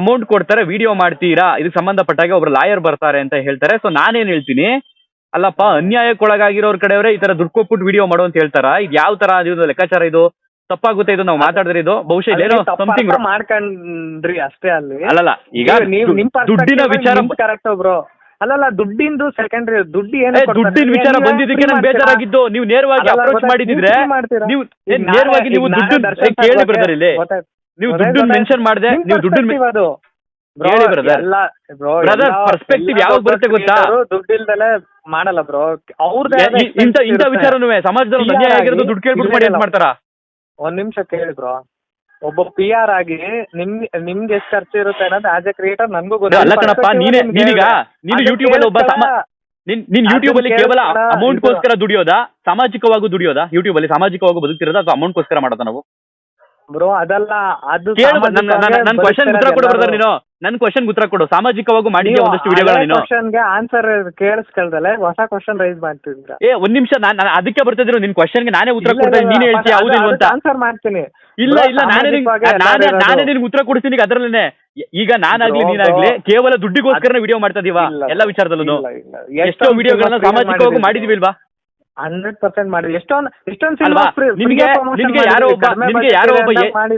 ಅಮೌಂಟ್ ಕೊಡ್ತಾರೆ ವಿಡಿಯೋ ಮಾಡ್ತೀರಾ? ಇದಕ್ಕೆ ಸಂಬಂಧಪಟ್ಟಾಗ ಒಬ್ರು ಲಾಯರ್ ಬರ್ತಾರೆ ಅಂತ ಹೇಳ್ತಾರೆ. ಸೊ ನಾನೇನ್ ಹೇಳ್ತೀನಿ ಅಲ್ಲಪ್ಪ ಅನ್ಯಾಯಕ್ಕೊಳಗಾಗಿರೋರ್ ಕಡೆಯವರೇ ಈ ತರ ದುಡ್ಡು ಕೊಟ್ಬಿಟ್ಟು ವಿಡಿಯೋ ಮಾಡು ಅಂತ ಹೇಳ್ತಾರ? ಇದು ಯಾವ ತರ ಇದು ಲೆಕ್ಕಾಚಾರ ಇದು? ತಪ್ಪಾಗುತ್ತೆ ಇದು ನಾವು ಮಾತಾಡಿದ್ರೆ ಇದು. ಬಹುಶಃ ಇಲ್ಲೇನೋ ಸಮಥಿಂಗ್ ಮಾಡ್ಕೊಂಡ್ರಿ ಅಷ್ಟೇ ಅಲ್ಲಿ. ಅಲ್ಲಲ್ಲ ಈಗ ನೀವು ನಿಮ್ ದುಡ್ಡಿನ ವಿಚಾರ ಕರೆಕ್ಟ್ ಬ್ರೋ ಅಲ್ಲಲ್ಲ ದುಡ್ಡಿಂದು ಸೆಕೆಂಡ್ರಿ ದುಡ್ಡು ಏನು ದುಡ್ಡಿನ ವಿಚಾರ ಬಂದಿದ್ದಕ್ಕೆ ನಂಗೆ ಬೇಜಾರಾಗಿದ್ದು. ನೀವು ನೇರವಾಗಿ ಅಪ್ರೋಚ್ ಮಾಡಿದ್ರೆ ನೀವು ನೇರವಾಗಿ ನೀವು ದುಡ್ಡು ಕೇಳಿ ಬ್ರದರ್ ಇಲ್ಲಿ. ನೀವು ದುಡ್ಡು ಮೆನ್ಷನ್ ಮಾಡಿದೆ ನೀವು ದುಡ್ಡು ಹೇಳಿ ಬ್ರದರ್. ಬ್ರದರ್ ಪರ್ಸ್ಪೆಕ್ಟಿವ್ ಯಾವಾಗ ಬರುತ್ತೆ ಗೊತ್ತಾ? ದುಡ್ಡು ಇಲ್ದಲೆ ಮಾಡಲ್ಲ ಬ್ರೋ ಅವ್ರದ್ದು ಇಂಥ ಇಂಥ ವಿಚಾರನೂ ಸಮಾಜದಲ್ಲಿ ಅನ್ಯಾಯ ಆಗಿರೋದು ದುಡ್ಡು ಕೇಳ್ಬಿಟ್ಟು ಮಾಡಿ ಅಂತ ಮಾಡ್ತಾರ? ಒಂದ್ ನಿಮಿಷ ಕೇಳಿ ಬ್ರೋ ಒಬ್ಬ ಪಿ ಆರ್ ಆಗಿ ನಿಮ್ ನಿಮ್ಗೆ ಎಷ್ಟು ಖರ್ಚು ಇರುತ್ತೆ ಅನ್ನೋದು ಆಸ್ ಎ ಕ್ರಿಯೇಟರ್ ನನ್ಗೂ ಅಲ್ಲ ಕಣಪ್ಪ ನೀನೇ ನೀನೀಗ ನೀನು ಯೂಟ್ಯೂಬ್ ಅಲ್ಲಿ ಒಬ್ಬ ಸಾಮಾ- ನಿನ್ ನಿನ್ ಯೂಟ್ಯೂಬ್ ಅಲ್ಲಿ ಕೇವಲ ಅಮೌಂಟ್ ಗೋಸ್ಕರ ದುಡಿಯೋದಾ? ಸಾಮಾಜಿಕವಾಗೂ ದುಡಿಯೋದಾ? ಯೂಟ್ಯೂಬ್ ಅಲ್ಲಿ ಸಾಮಾಜಿಕವಾಗಿ ಬದುಕ್ತಿರೋದಾ? ಅಥವಾ ಅಮೌಂಟ್ ಗೋಸ್ಕರ ಮಾಡೋದಾ ನಾವು? ಬ್ರೋ ಅದಲ್ಲ ಅದು ನನ್ನ ಕ್ವಶನ್ ಉತ್ತರ ಕೊಡು ಬರ್ತಾರೆ ಬ್ರದರ್ ನೀನು. ನನ್ನ ಕ್ವಶನ್ ಉತ್ತರ ಕೊಡು. ಸಾಮಾಜಿಕವಾಗಿ ಮಾಡಿದ್ಯಾ ಒಂದಷ್ಟು ವಿಡಿಯೋಗಳ ನೀನು? ಕ್ವಶನ್ಗೆ ಆನ್ಸರ್ ಕೇಳಿಸ್ಕೊಳ್ದಲೆ ಹೊಸ ಕ್ವಶನ್ ರೈಸ್ ಮಾಡ್ತಿದ್ರ. ಏ ಒಂದ್ ನಿಮಿಷ ನಾನು ನಾನು ಅದಕ್ಕೆ ಬರ್ತಿದ್ರು ನಿನ್ ಕ್ವಶನ್ಗೆ ನಾನೇ ಉತ್ತರ ಕೊಡ್ತೀನಿ ನೀನೇ ಹೇಳ್ತೀಯ? ಹೌದು ಅಂತ. ಆನ್ಸರ್ ಮಾಡ್ತೀನಿ. ಇಲ್ಲ ಇಲ್ಲ ನಾನೇ ನಾನೇ. ನಾನೇ ನಿನ್ಗೆ ಉತ್ತರ ಕೊಡ್ತೀನಿ ಈಗ ಅದ್ರಲ್ಲೇನೆ. ಈಗ ನಾನಾಗ್ಲಿ ನೀನಾಗ್ಲಿ. ಕೇವಲ ದುಡ್ಡಿಗೋಸ್ಕರ ವಿಡಿಯೋ ಮಾಡ್ತಾ ಇದೀವ. ಎಲ್ಲ ವಿಚಾರದಲ್ಲೂ. ಎಷ್ಟೋ ವಿಡಿಯೋಗಳನ್ನ ಸಾಮಾಜಿಕವಾಗಿ ಮಾಡಿದೀವಿ. ಇಲ್ವಾ ಹಂಡ್ರೆಡ್ ಪರ್ಸೆಂಟ್ ಮಾಡಿದ್ರೆ ಎಷ್ಟೊಂದು ಎಷ್ಟೊಂದು ಯಾರೋ ಒಬ್ಬ ನಿನ್ಗೆ ಯಾರೋ ಒಬ್ಬ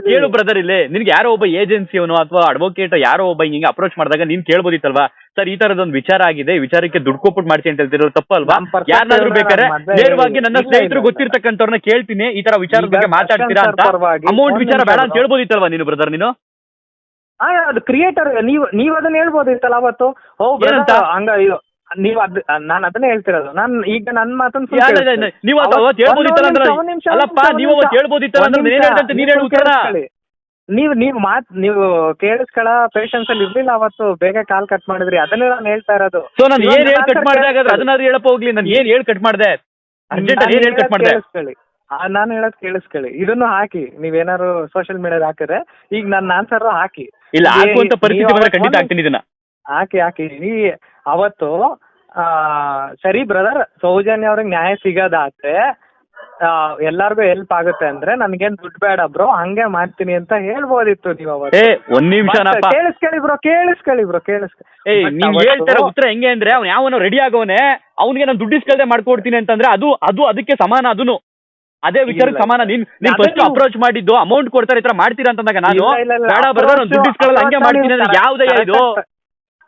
ಕೇಳು ಬ್ರದರ್ ಇಲ್ಲೇ. ನಿನ್ಗೆ ಯಾರೋ ಒಬ್ಬ ಏಜೆನ್ಸಿಯವನು ಅಥವಾ ಅಡ್ವೊಕೇಟ್ ಯಾರೋ ಒಬ್ಬ ಹಿಂಗೆ ಅಪ್ರೋಚ್ ಮಾಡಿದಾಗ ನೀನ್ ಕೇಳ್ಬೋದಿತ್ತಲ್ವಾ? ಸರ್ ಈ ತರದೊಂದು ವಿಚಾರ ಆಗಿದೆ. ವಿಚಾರಕ್ಕೆ ದುಡ್ಡು ಕೊಟ್ಬಿಟ್ಟು ಮಾಡ್ತೀನಿ ಅಂತ ಹೇಳ್ತಿರೋ ತಪ್ಪಲ್ವಾ ಯಾರನ್ನಾದ್ರೂ ಬೇಕಾದ್ರೆ ನೇರವಾಗಿ ನನ್ನ ಸ್ನೇಹಿತರು. ಗೊತ್ತಿರ್ತಕ್ಕಂಥವ್ರನ್ನ ಕೇಳ್ತೀನಿ. ಈ ತರ ವಿಚಾರದ ಬಗ್ಗೆ ಮಾತಾಡ್ತೀರಾ ಅಂತ ಅಮೌಂಟ್ ವಿಚಾರ ಬೇಡ ಅಂತ. ಹೇಳ್ಬೋದಿತ್ತಲ್ವಾ ನೀನು ಬ್ರದರ್ ನೀನು? ಅದು ಕ್ರಿಯೇಟರ್ ನೀವು ನೀವು ಅದನ್ನ ಹೇಳ್ಬೋದಿತ್ತಲ್ಲ ಅವತ್ತು? ಹಂಗ ಇದು ನೀವು ಅದ್ ನಾನು ಅದನ್ನೇ ಹೇಳ್ತಿರೋದು. ನಾನು ಈಗ ನನ್ನ ಮಾತನ್ full ಯಾರ್- ಕೇಳಿಸ್ಕೊಳ್ಳಿ. ನೀವು ಅವತ್ತು ಅವತ್ತು- ಹೇಳ್ಬೋದಿತ್ತಲ್ಲ ಒಂದ್ ಅಂದ್ರೆ ನಿಮಿಷ, ಒಂದ್ ಅಲ್ಲಪ್ಪ ಒಂದ್ ನೀವು ಅವತ್ತು ನಿಮಿಷ. ಹೇಳ್ಬೋದಿತ್ತಲ್ಲ ಅಂದ್ರೆ ಒಂದ್ ನೀನ್ ನಿಮಿಷ, ಹೇಳ್ದಂತೆ ನೀನ್ ಹೇಳು ಉತ್ತರ ಕೇಳಿಸ್ಕೊಳ್ಳಿ. ನೀವು ನೀವು ಮಾತ್ ನೀವು ಕೇಳಿಸ್ಕೊಳ ಪೇಷನ್ಸ್ ಅಲ್ಲಿ ಇರ್ಲಿಲ್ಲ ಅವತ್ತು ಬೇಗ ಕಾಲ್ ಕಟ್ ಮಾಡಿದ್ರಿ. ಅದನ್ನೇ ನಾನು ಹೇಳ್ತಾ ಇರೋದು. ಸೊ ನಾನು ಏನ್ ಹೇಳಿ ಕಟ್ ಮಾಡ್ದೆ ಹಾಗಾದ್ರೆ? ಕೇಳಿಸ್ಕೊಳ್ಳಿ. ಅದನ್ನಾದ್ರೂ ಹೇಳಪ್ಪ ಹೋಗ್ಲಿ. ನಾನು ಏನ್ ಹೇಳಿ ಕಟ್ ಮಾಡ್ದೆ? ಅರ್ಜೆಂಟ್ ಏನ್ ಹೇಳಿ ಕಟ್ ಮಾಡ್ದೆ? ಕೇಳಿಸ್ಕೊಳ್ಳಿ. ಆ, ನಾನ್ ಹೇಳೋದ್ ಕೇಳಿಸ್ಕೊಳ್ಳಿ. ಇದನ್ನು ಹಾಕಿ. ನೀವೇನಾದ್ರು ಸೋಷಿಯಲ್ ಮೀಡಿಯಾದ ಹಾಕಿದ್ರೆ ಈಗ ನನ್ನ ಆನ್ಸರ್ ಹಾಕಿ. ಇಲ್ಲ ಹಾಕುವಂತ ಪರಿಸ್ಥಿತಿ ಬಂದ್ರೆ ಖಂಡಿತ ಆಗ್ತೀನಿ ಇದನ್ನ. ಹಾಕಿ ಹಾಕಿ. ಅವತ್ತು ಆ ಸರಿ ಬ್ರದರ್ ಸೌಜನ್ಯ ಅವ್ರಿಗೆ ನ್ಯಾಯ ಸಿಗೋದಾದ್ರೆ ಎಲ್ಲಾರ್ಗು ಹೆಲ್ಪ್ ಆಗುತ್ತೆ ಅಂದ್ರೆ ನನ್ಗೇನ್ ದುಡ್ಡು ಬೇಡ ಬ್ರೋ ಹಂಗೆ ಮಾಡ್ತೀನಿ ಅಂತ ಹೇಳ್ಬೋದಿತ್ತು ನೀವು ಅವತ್ತು. ಏ ಒಂದ್ ನಿಮಿಷನಪ್ಪ. ಕೇಳಿಸ್ಕೇಳಿ ಕೇಳಿಸ್ಕೊಳ್ಳಿ ಬ್ರೋ ಕೇಳಿಸ್ಕೊಳ್ಳಿ ಬ್ರೋ ನೀವ್ ಅವತ್ತು- ಹೇಳ್ತಾರ ಉತ್ತರ ಹೆಂಗೆ ಅಂದ್ರೆ ಅವ್ನು ಯಾವನೋ ರೆಡಿ ಆಗೋನೆ ಅವ್ನಿಗೆ ನಾನು ದುಡ್ಡು ಇಸ್ಕಲ್ದೆ ಮಾಡ್ಕೊಡ್ತೀನಿ ಅಂತಂದ್ರೆ ಅದು ಅದು ಅದಕ್ಕೆ ಸಮಾನ ಅದನ್ನು ಅದೇ ವಿಚಾರಕ್ಕೆ ಸಮಾನ. ನೀನ್ ನೀನ್ ಫಸ್ಟ್ ಅಪ್ರೋಚ್ ಮಾಡಿದ್ದು ಅಮೌಂಟ್ ಕೊಡ್ತಾರೆ ಈ ತರ ಮಾಡ್ತೀರಾ ಅಂತಂದಾಗ ನಾನು ಇಲ್ಲ, ಇಲ್ಲ, ಇಲ್ಲ. ಬೇಡ ಬ್ರದರ್ ನಾನು ದುಡ್ಡು ಇಸ್ಕೊಳ್ಳಲ್ಲ ಹಂಗೆ ಮಾಡ್ತೀನಿ ಅಂದ್ರೆ ಯಾವ್ದಯ್ಯ ಇದು.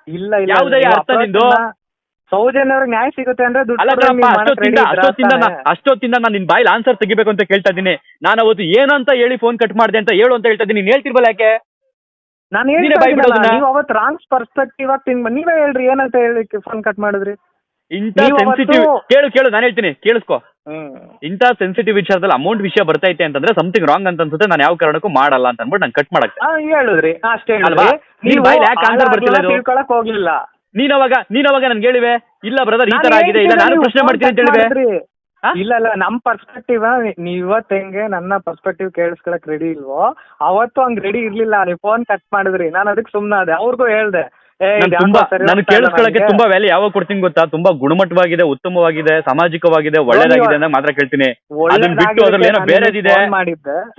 ಇಲ್ಲ ಇಲ್ಲ? ಸೌಜನ್ಯ ಅವ್ರಿಗೆ ನ್ಯಾಯ ಸಿಗುತ್ತೆ ಅಂದ್ರೆ ಅಷ್ಟೊತ್ತಿಂದ ಅಷ್ಟೊತ್ತಿಂದ ಅಷ್ಟೊತ್ತಿಂದ ನಾನು ನಿನ್ ಬಾಯಲ್ಲಿ ಆನ್ಸರ್ ತೆಗಿಬೇಕು ಅಂತ ಕೇಳ್ತಾ ಇದ್ದೀನಿ. ನಾನು ಅವತ್ತು ಏನಂತ ಹೇಳಿ ಫೋನ್ ಕಟ್ ಮಾಡಿದೆ ಅಂತ ಹೇಳು ಅಂತ ಹೇಳ್ತಾ ಇದ್ದೀನಿ. ನೀನ್ ಹೇಳ್ತಿರ್ಬಲ್ಲ ಯಾಕೆ? ನಾನು ನೀವು ಅವತ್ತು ರಾಂಗ್ ಪರ್ಸ್ಪೆಕ್ಟಿವ್ ಆಗಿ ನೀವೇ ಹೇಳ್ರಿ ಏನಂತ ಹೇಳಿ ಫೋನ್ ಕಟ್ ಮಾಡಿದ್ರಿ. ಇಂಥ ಸೆನ್ಸಿಟಿವ್ ಕೇಳು ಕೇಳು ನಾನು ಹೇಳ್ತೀನಿ. ಕೇಳಿಸ್ಕೊ. ಇಂಥ ಸೆನ್ಸಿಟಿವ್ ವಿಚಾರದಲ್ಲಿ ಅಮೌಂಟ್ ವಿಷಯ ಬರ್ತೈತೆ ಅಂತಂದ್ರೆ ಸಮಥಿಂಗ್ ರಾಂಗ್ ಅಂತ ಅನ್ಸುತ್ತೆ ನಾನು ಯಾವ ಕಾರಣಕ್ಕೂ ಮಾಡಲ್ಲ ಅಂತ ಅನ್ಬಿಟ್ಟು ನಾನು ಕಟ್ ಮಾಡಕ್ ಆ, ಹೇಳಿದ್ರಿ ಅಷ್ಟೇ ಅಲ್ವಾ? ನಿನ್ ನೀವು ಯಾಕೆ answer ಬರ್ತಿಲ್ಲ ಇದು? ತಿಳ್ಕೊಳಕ್ ಹೋಗ್ಲಿಲ್ಲ ನೀನ್ ಅವಾಗ ನೀನ್ ಅವಾಗ ನನ್ಗೆ ಹೇಳಿವೆ ಇಲ್ಲ ಬ್ರದರ್ ಈ ನಾನು ತರ ಆಗಿದೆ ಇಲ್ಲ ನಾನು ನೀವು ಪ್ರಶ್ನೆ phone ಮಾಡ್ತೀನಿ ಅಂತ cut ಹೇಳಿವೆ ಮಾಡಿದ್ರಿ. ಹಾ? ಇಲ್ಲ ಇಲ್ಲ ನಮ್ ಪರ್ಸ್ಪೆಕ್ಟಿವ್ ನೀ ಇವತ್ತು ಹೆಂಗೆ ನನ್ನ ಪರ್ಸ್ಪೆಕ್ಟಿವ್ ಕೇಳಿಸ್ಕೊಳಕ್ ರೆಡಿ ಇಲ್ವೋ ಅವತ್ತು ಹಂಗ್ ರೆಡಿ ಇರ್ಲಿಲ್ಲ ನೀವು ಫೋನ್ ಕಟ್ ಮಾಡಿದ್ರಿ ನಾನು ಅದಕ್ಕೆ ಸುಮ್ನಾದೆ ಅವ್ರಿಗೂ ಹೇಳ್ದೆ ನಾನು ತುಂಬಾ ನಾನು ಕೇಳಿಸ್ಕೊಳ್ಳಕ್ಕೆ ತುಂಬಾ ವ್ಯಾಲ್ಯೂ ಯಾವಾಗ ಕೊಡ್ತೀನಿ ಗೊತ್ತಾ? ತುಂಬಾ ಗುಣಮಟ್ಟವಾಗಿದೆ ಉತ್ತಮವಾಗಿದೆ ಸಾಮಾಜಿಕವಾಗಿದೆ ಒಳ್ಳೇದಾಗಿದೆ ಅಂತ ಮಾತ್ರ ಕೇಳ್ತೀನಿ. ಅದನ್ನ ಬಿಟ್ಟು ಅದ್ರಲ್ಲಿ ಏನೋ ಬೇರೆದಿದೆ.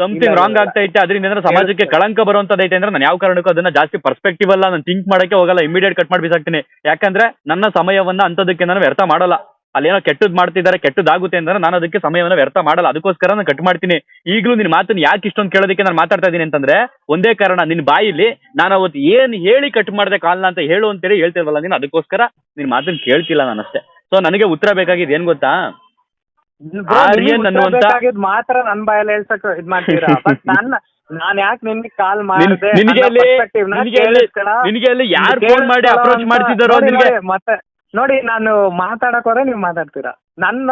ಸಮಥಿಂಗ್ ರಾಂಗ್ ಆಗ್ತಾ ಐತೆ ಅದ್ರಿಂದ ಏನಾದ್ರು ಸಮಾಜಕ್ಕೆ ಕಳಂಕ ಬರುವಂತದೈತೆ ಅಂದ್ರೆ ನಾನು ಯಾವ ಕಾರಣಕ್ಕೂ ಅದನ್ನ ಜಾಸ್ತಿ ಪರ್ಸ್ಪೆಕ್ಟಿವ್ ಅಲ್ಲ. ನಾನು ಥಿಂಕ್ ಮಾಡಕ್ಕೆ ಹೋಗಲ್ಲ. ಇಮಿಡಿಯೇಟ್ ಕಟ್ ಮಾಡಿ ಬಿಸಾಕ್ತೀನಿ ಯಾಕಂದ್ರೆ ನನ್ನ ಸಮಯವನ್ನ ಅಂತದಕ್ಕೆ ನಾನು ವ್ಯರ್ಥ ಮಾಡಲ್ಲ. ಅಲ್ಲೇನೋ ಕೆಟ್ಟದ್ ಮಾಡ್ತಿದ್ದಾರೆ ಕೆಟ್ಟದಾಗುತ್ತೆ ಅಂದ್ರೆ ನಾನು ಅದಕ್ಕೆ ಸಮಯವನ್ನ ವ್ಯರ್ಥ ಮಾಡಲ್ಲ. ಅದಕ್ಕೋಸ್ಕರ ನಾನು ಕಟ್ ಮಾಡ್ತೀನಿ. ಈಗಲೂ ನಿನ್ ಮಾತನ್ನ ಯಾಕೆ ಇಷ್ಟೊಂದು ಕೇಳೋದಕ್ಕೆ ನಾನು ಮಾತಾಡ್ತಾ ಇದ್ದೀನಿ ಅಂತಂದ್ರೆ ಒಂದೇ ಕಾರಣ ನಿನ್ ಬಾಯಿಲಿ ನಾನು ಅವತ್ತು ಏನ್ ಹೇಳಿ ಕಟ್ ಮಾಡಿದೆ ಕಾಲ್ನ ಅಂತ ಹೇಳು ಅಂತೇಳಿ ಹೇಳ್ತಿಲ್ವಲ್ಲ ನೀನು? ಅದಕ್ಕೋಸ್ಕರ ನಿನ್ ಮಾತನ್ನ ಕೇಳ್ತಿಲ್ಲ ನಾನು ಅಷ್ಟೇ. ಸೊ ನನಗೆ ಉತ್ತರ ಬೇಕಾಗಿದೆ ಏನ್ ಗೊತ್ತಾ? Bro, ಆರ್ಯನ್ ಅನ್ನುವಂತ- ಮಾತ್ರ ನನ್ ಬಾಯಲ್ಲಿ ಹೇಳ್ಸಕ್ ಇದ್ ಮಾಡ್ತೀರಾ? *laughs* ಬಟ್ ನನ್ನ ನಾನ್ ಯಾಕೆ ನಿನ್ಗೆ ಕಾಲ್ ನಿನ್- ಮಾಡಿದೆ? ನಿನಗೆ ಅಲ್ಲಿ ನಿನಗೆ ಅಲ್ಲಿ ನಿನಗೆ ಯಾರು ಫೋನ್ ಮಾಡಿ ಅಪ್ರೋಚ್ ಮಾಡ್ತಿದ್ದಾರೋ ನಿನಗೆ ಮತ್ತೆ ನೋಡಿ ನಾನು ಮಾತಾಡಕ್ ಹೋದ್ರೆ ನೀವು ಮಾತಾಡ್ತೀರಾ? ನನ್ನ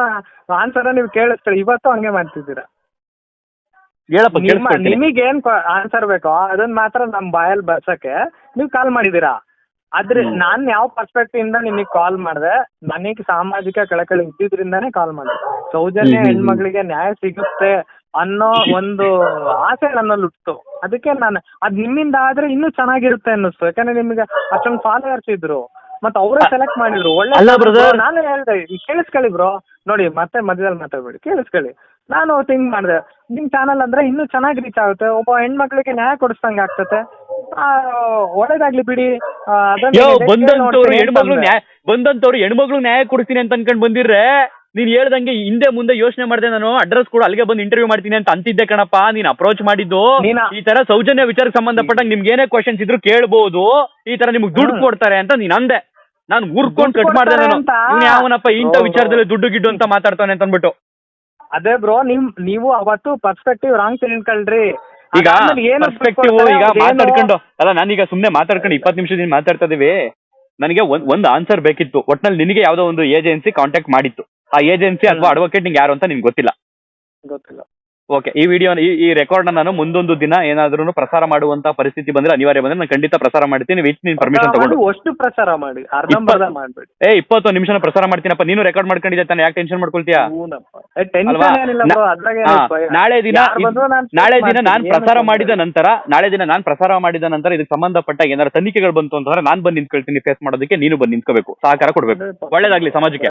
ಆನ್ಸರ್ ನೀವು ಕೇಳಿಸ್ತೀರಾ? ಇವತ್ತು ಹಂಗೆ ಮಾಡ್ತಿದ್ದೀರಾ? ಹೇಳಪ್ಪ ನಿಮ್ಮ ಕೇಳಿಸ್ಕೊಳ್ತೀನಿ ನಿಮಗೆ ಏನ್ ಆನ್ಸರ್ ಬೇಕೋ ಅದನ್ನ ಮಾತ್ರ ನಮ್ ಬಾಯಲ್ಲಿ ಬರ್ಸಕ್ಕೆ ನೀವು ಕಾಲ್ ಮಾಡಿದೀರಾ ಆದ್ರೆ ಹ್ಮ್. ನಾನ್ ಯಾವ ಪರ್ಸ್ಪೆಕ್ಟಿವ್ ಇಂದ ನಿಮಗೆ ಕಾಲ್ ಮಾಡಿದೆ ನನಗೆ ಸಾಮಾಜಿಕ ಕಳಕಳಿ ಇದ್ದಿದ್ರಿಂದಾನೇ ಕಾಲ್ ಮಾಡಿದೆ. ಸೌಜನ್ಯ ಹ್ಮ್, ಹ್ಮ್, ಹ್ಮ್. ಹೆಣ್ಮಕ್ಳಿಗೆ ನ್ಯಾಯ ಸಿಗುತ್ತೆ ಅನ್ನೋ ಒಂದು ಆಸೆ ನನ್ನಲ್ಲಿ ಹುಟ್ಟಿತು. ಅದಕ್ಕೆ ನಾನು ಅದ್ ನಿಮ್ಮಿಂದ ಆದ್ರೆ ಇನ್ನೂ ಚೆನ್ನಾಗಿರುತ್ತೆ ಅನ್ನಿಸ್ತು. ಯಾಕಂದ್ರೆ ನಿಮ್ಗೆ ಅಷ್ಟೊಂದು ಫಾಲೋವರ್ಸ್ ಇದ್ರು. ಮತ್ತೆ ಅವರೇ ಸೆಲೆಕ್ಟ್ ಮಾಡಿದ್ರು. ಒಳ್ಳೆ ಅಲ್ಲ ನಾನು ಹೇಳ್ದೆ ಕೇಳಿಸ್ಕೊಳ್ಳಿ ಬ್ರೋ ನೋಡಿ ಮತ್ತೆ ಮಧ್ಯದಲ್ಲಿ ಮಾತಾಡ್ಬೇಡಿ. ಕೇಳಿಸ್ಕೊಳ್ಳಿ. ನಾನು ಥಿಂಕ್ ಮಾಡಿದೆ. ನಿಮ್ ಚಾನಲ್ ಅಂದ್ರೆ ಇನ್ನೂ ಚೆನ್ನಾಗಿ ರೀಚ್ ಆಗುತ್ತೆ. ಒಬ್ಬ ಹೆಣ್ಮಕ್ಳಿಗೆ ನ್ಯಾಯ ಕೊಡಿಸ್ದಂಗೆ ಆಗ್ತತೆ. ಆ, ಒಳ್ಳೇದಾಗ್ಲಿ ಬಿಡಿ. ಆ, ಅದನ್ನ ಯೋ next ಬಂದಂತವ್ರು ನೋಡ್ತೀನಿ ಹೆಣ್ಮಗ್ಳು ಅಂತಂದೆ. ನ್ಯಾಯ ಬಂದಂತವ್ರು ಹೆಣ್ಮಗ್ಳು ನ್ಯಾಯ ಕೊಡ್ತೀನಿ ಅಂತ ಅನ್ಕೊಂಡ್ ಬಂದಿರ್ರೆ ನೀನ್ ಹೇಳ್ದಂಗೆ ಹಿಂದೆ ಮುಂದೆ ಯೋಚನೆ ಮಾಡಿದೆ ನಾನು. ಅಡ್ರೆಸ್ ಕೂಡ ಅಲ್ಲಿಗೆ ಬಂದು ಇಂಟರ್ವ್ಯೂ ಮಾಡ್ತೀನಿ ಅಂತ ಅಂತಿದ್ದೆ ಕಣಪ್ಪ. ನೀನ್ ಅಪ್ರೋಚ್ ಮಾಡಿದ್ದು. ನೀನ- ಈ ತರ ಸೌಜನ್ಯ ವಿಚಾರಕ್ಕೆ ಸಂಬಂಧಪಟ್ಟಂಗೆ ನಿಮ್ಗೆ ಏನೇ ಕ್ವಶನ್ಸ್ ಇದ್ರು ಕೇಳ್ಬಹುದು ಈ ತರ ನಿಮ್ಗೆ ದುಡ್ಡು ಕೊಡ್ತಾರೆ ಅಂತ ನೀನ್ ಅಂದೆ. ನಾನು ಊರ್ಕೊಂಡ್ ಕಟ್ ಮಾಡ್ದೆ ನಾನು. ಅಂತ? ಇವ್ನು ಯಾವನಪ್ಪ ಇಂಥ. ವಿಚಾರದಲ್ಲಿ ದುಡ್ಡು ಗಿಡ್ಡು ಅಂತ ಮಾತಾಡ್ತಾನೆ ಅಂತ ಅಂದ್ಬಿಟ್ಟು. ಅದೇ ಬ್ರೋ ನಿಮ್ ನೀವು ಅವತ್ತು ಪರ್ಸ್ಪೆಕ್ಟಿವ್ ರಾಂಗ್ ತಿಳ್ಕೊಳ್ರಿ ಈಗ ಅದಾದ್ಮೇಲೆ ಪರ್ಸ್ಪೆಕ್ಟಿವ್ ಈಗ ಮಾತಾಡ್ಕೊಂಡು ಅಲ್ಲ ನಾನೀಗ ಸುಮ್ನೆ ಮಾತಾಡ್ಕೊಂಡು ಇಪ್ಪತ್ತು ನಿಮಿಷದಿಂದ ಮಾತಾಡ್ತಾ ಇದೀವಿ. ನನಗೆ ಒಂದ್ ಒಂದು ಆನ್ಸರ್ ಬೇಕಿತ್ತು. ಒಟ್ನಲ್ಲಿ ನಿನಗೆ ಯಾವ್ದೋ ಒಂದು ಏಜೆನ್ಸಿ ಕಾಂಟ್ಯಾಕ್ಟ್ ಮಾಡಿತ್ತು. ಆ ಏಜೆನ್ಸಿ ಅಥವಾ. ಅಡ್ವೊಕೇಟ್ ನಿಂಗೆ ಯಾರು ಅಂತ ನಿಮ್ಗೆ ಗೊತ್ತಿಲ್ಲ. ಗೊತ್ತಿಲ್ಲ. ಓಕೆ ಈ ವಿಡಿಯೋ ಈ ಈ ರೆಕಾರ್ಡ್ ನಾನು ಮುಂದೊಂದು ದಿನ ಏನಾದ್ರೂ ಪ್ರಸಾರ ಮಾಡುವಂತ ಪರಿಸ್ಥಿತಿ ಬಂದ್ರೆ ಅನಿವಾರ್ಯ ಬಂದ್ರೆ ನಾನು ಖಂಡಿತ ಪ್ರಸಾರ ಮಾಡ್ತೀನಿ. ವಿತ್ ನೀನ್ ಪರ್ಮಿಷನ್ ತಗೊಂಡು. ಅಷ್ಟು ಪ್ರಸಾರ ಮಾಡಿ ಅರ್ಧಂಬರ್ಧ ಮಾಡ್ಬೇಡಿ. ಏ ಇಪ್ಪತ್ತು ನಿಮಿಷನ ಪ್ರಸಾರ ಮಾಡ್ತೀನಪ್ಪ. ನೀನು ರೆಕಾರ್ಡ್ ಮಾಡ್ಕೊಂಡಿದ್ದೆ ತಾನೆ ಯಾಕೆ ಟೆನ್ಷನ್ ಮಾಡ್ಕೊಳ್ತೀಯಾ? ನಾಳೆ ದಿನ ನಾಳೆ ದಿನ ನಾನು ಪ್ರಸಾರ ಮಾಡಿದ ನಂತರ ನಾಳೆ ದಿನ ನಾನು ಪ್ರಸಾರ ಮಾಡಿದ ನಂತರ ಇದಕ್ಕೆ ಸಂಬಂಧಪಟ್ಟ ಏನಾದ್ರು ತನಿಖೆಗಳು ಬಂತು ಅಂತಂದ್ರೆ ನಾನ್ ಬಂದು ನಿಂತ್ಕೊಳ್ತೀನಿ ಫೇಸ್ ಮಾಡೋದಕ್ಕೆ ನೀನು ಬಂದು ನಿಂತ್ಕೋಬೇಕು. ಸಹಕಾರ ಕೊಡ್ಬೇಕು. ಒಳ್ಳೇದಾಗ್ಲಿ ಸಮಾಜಕ್ಕೆ.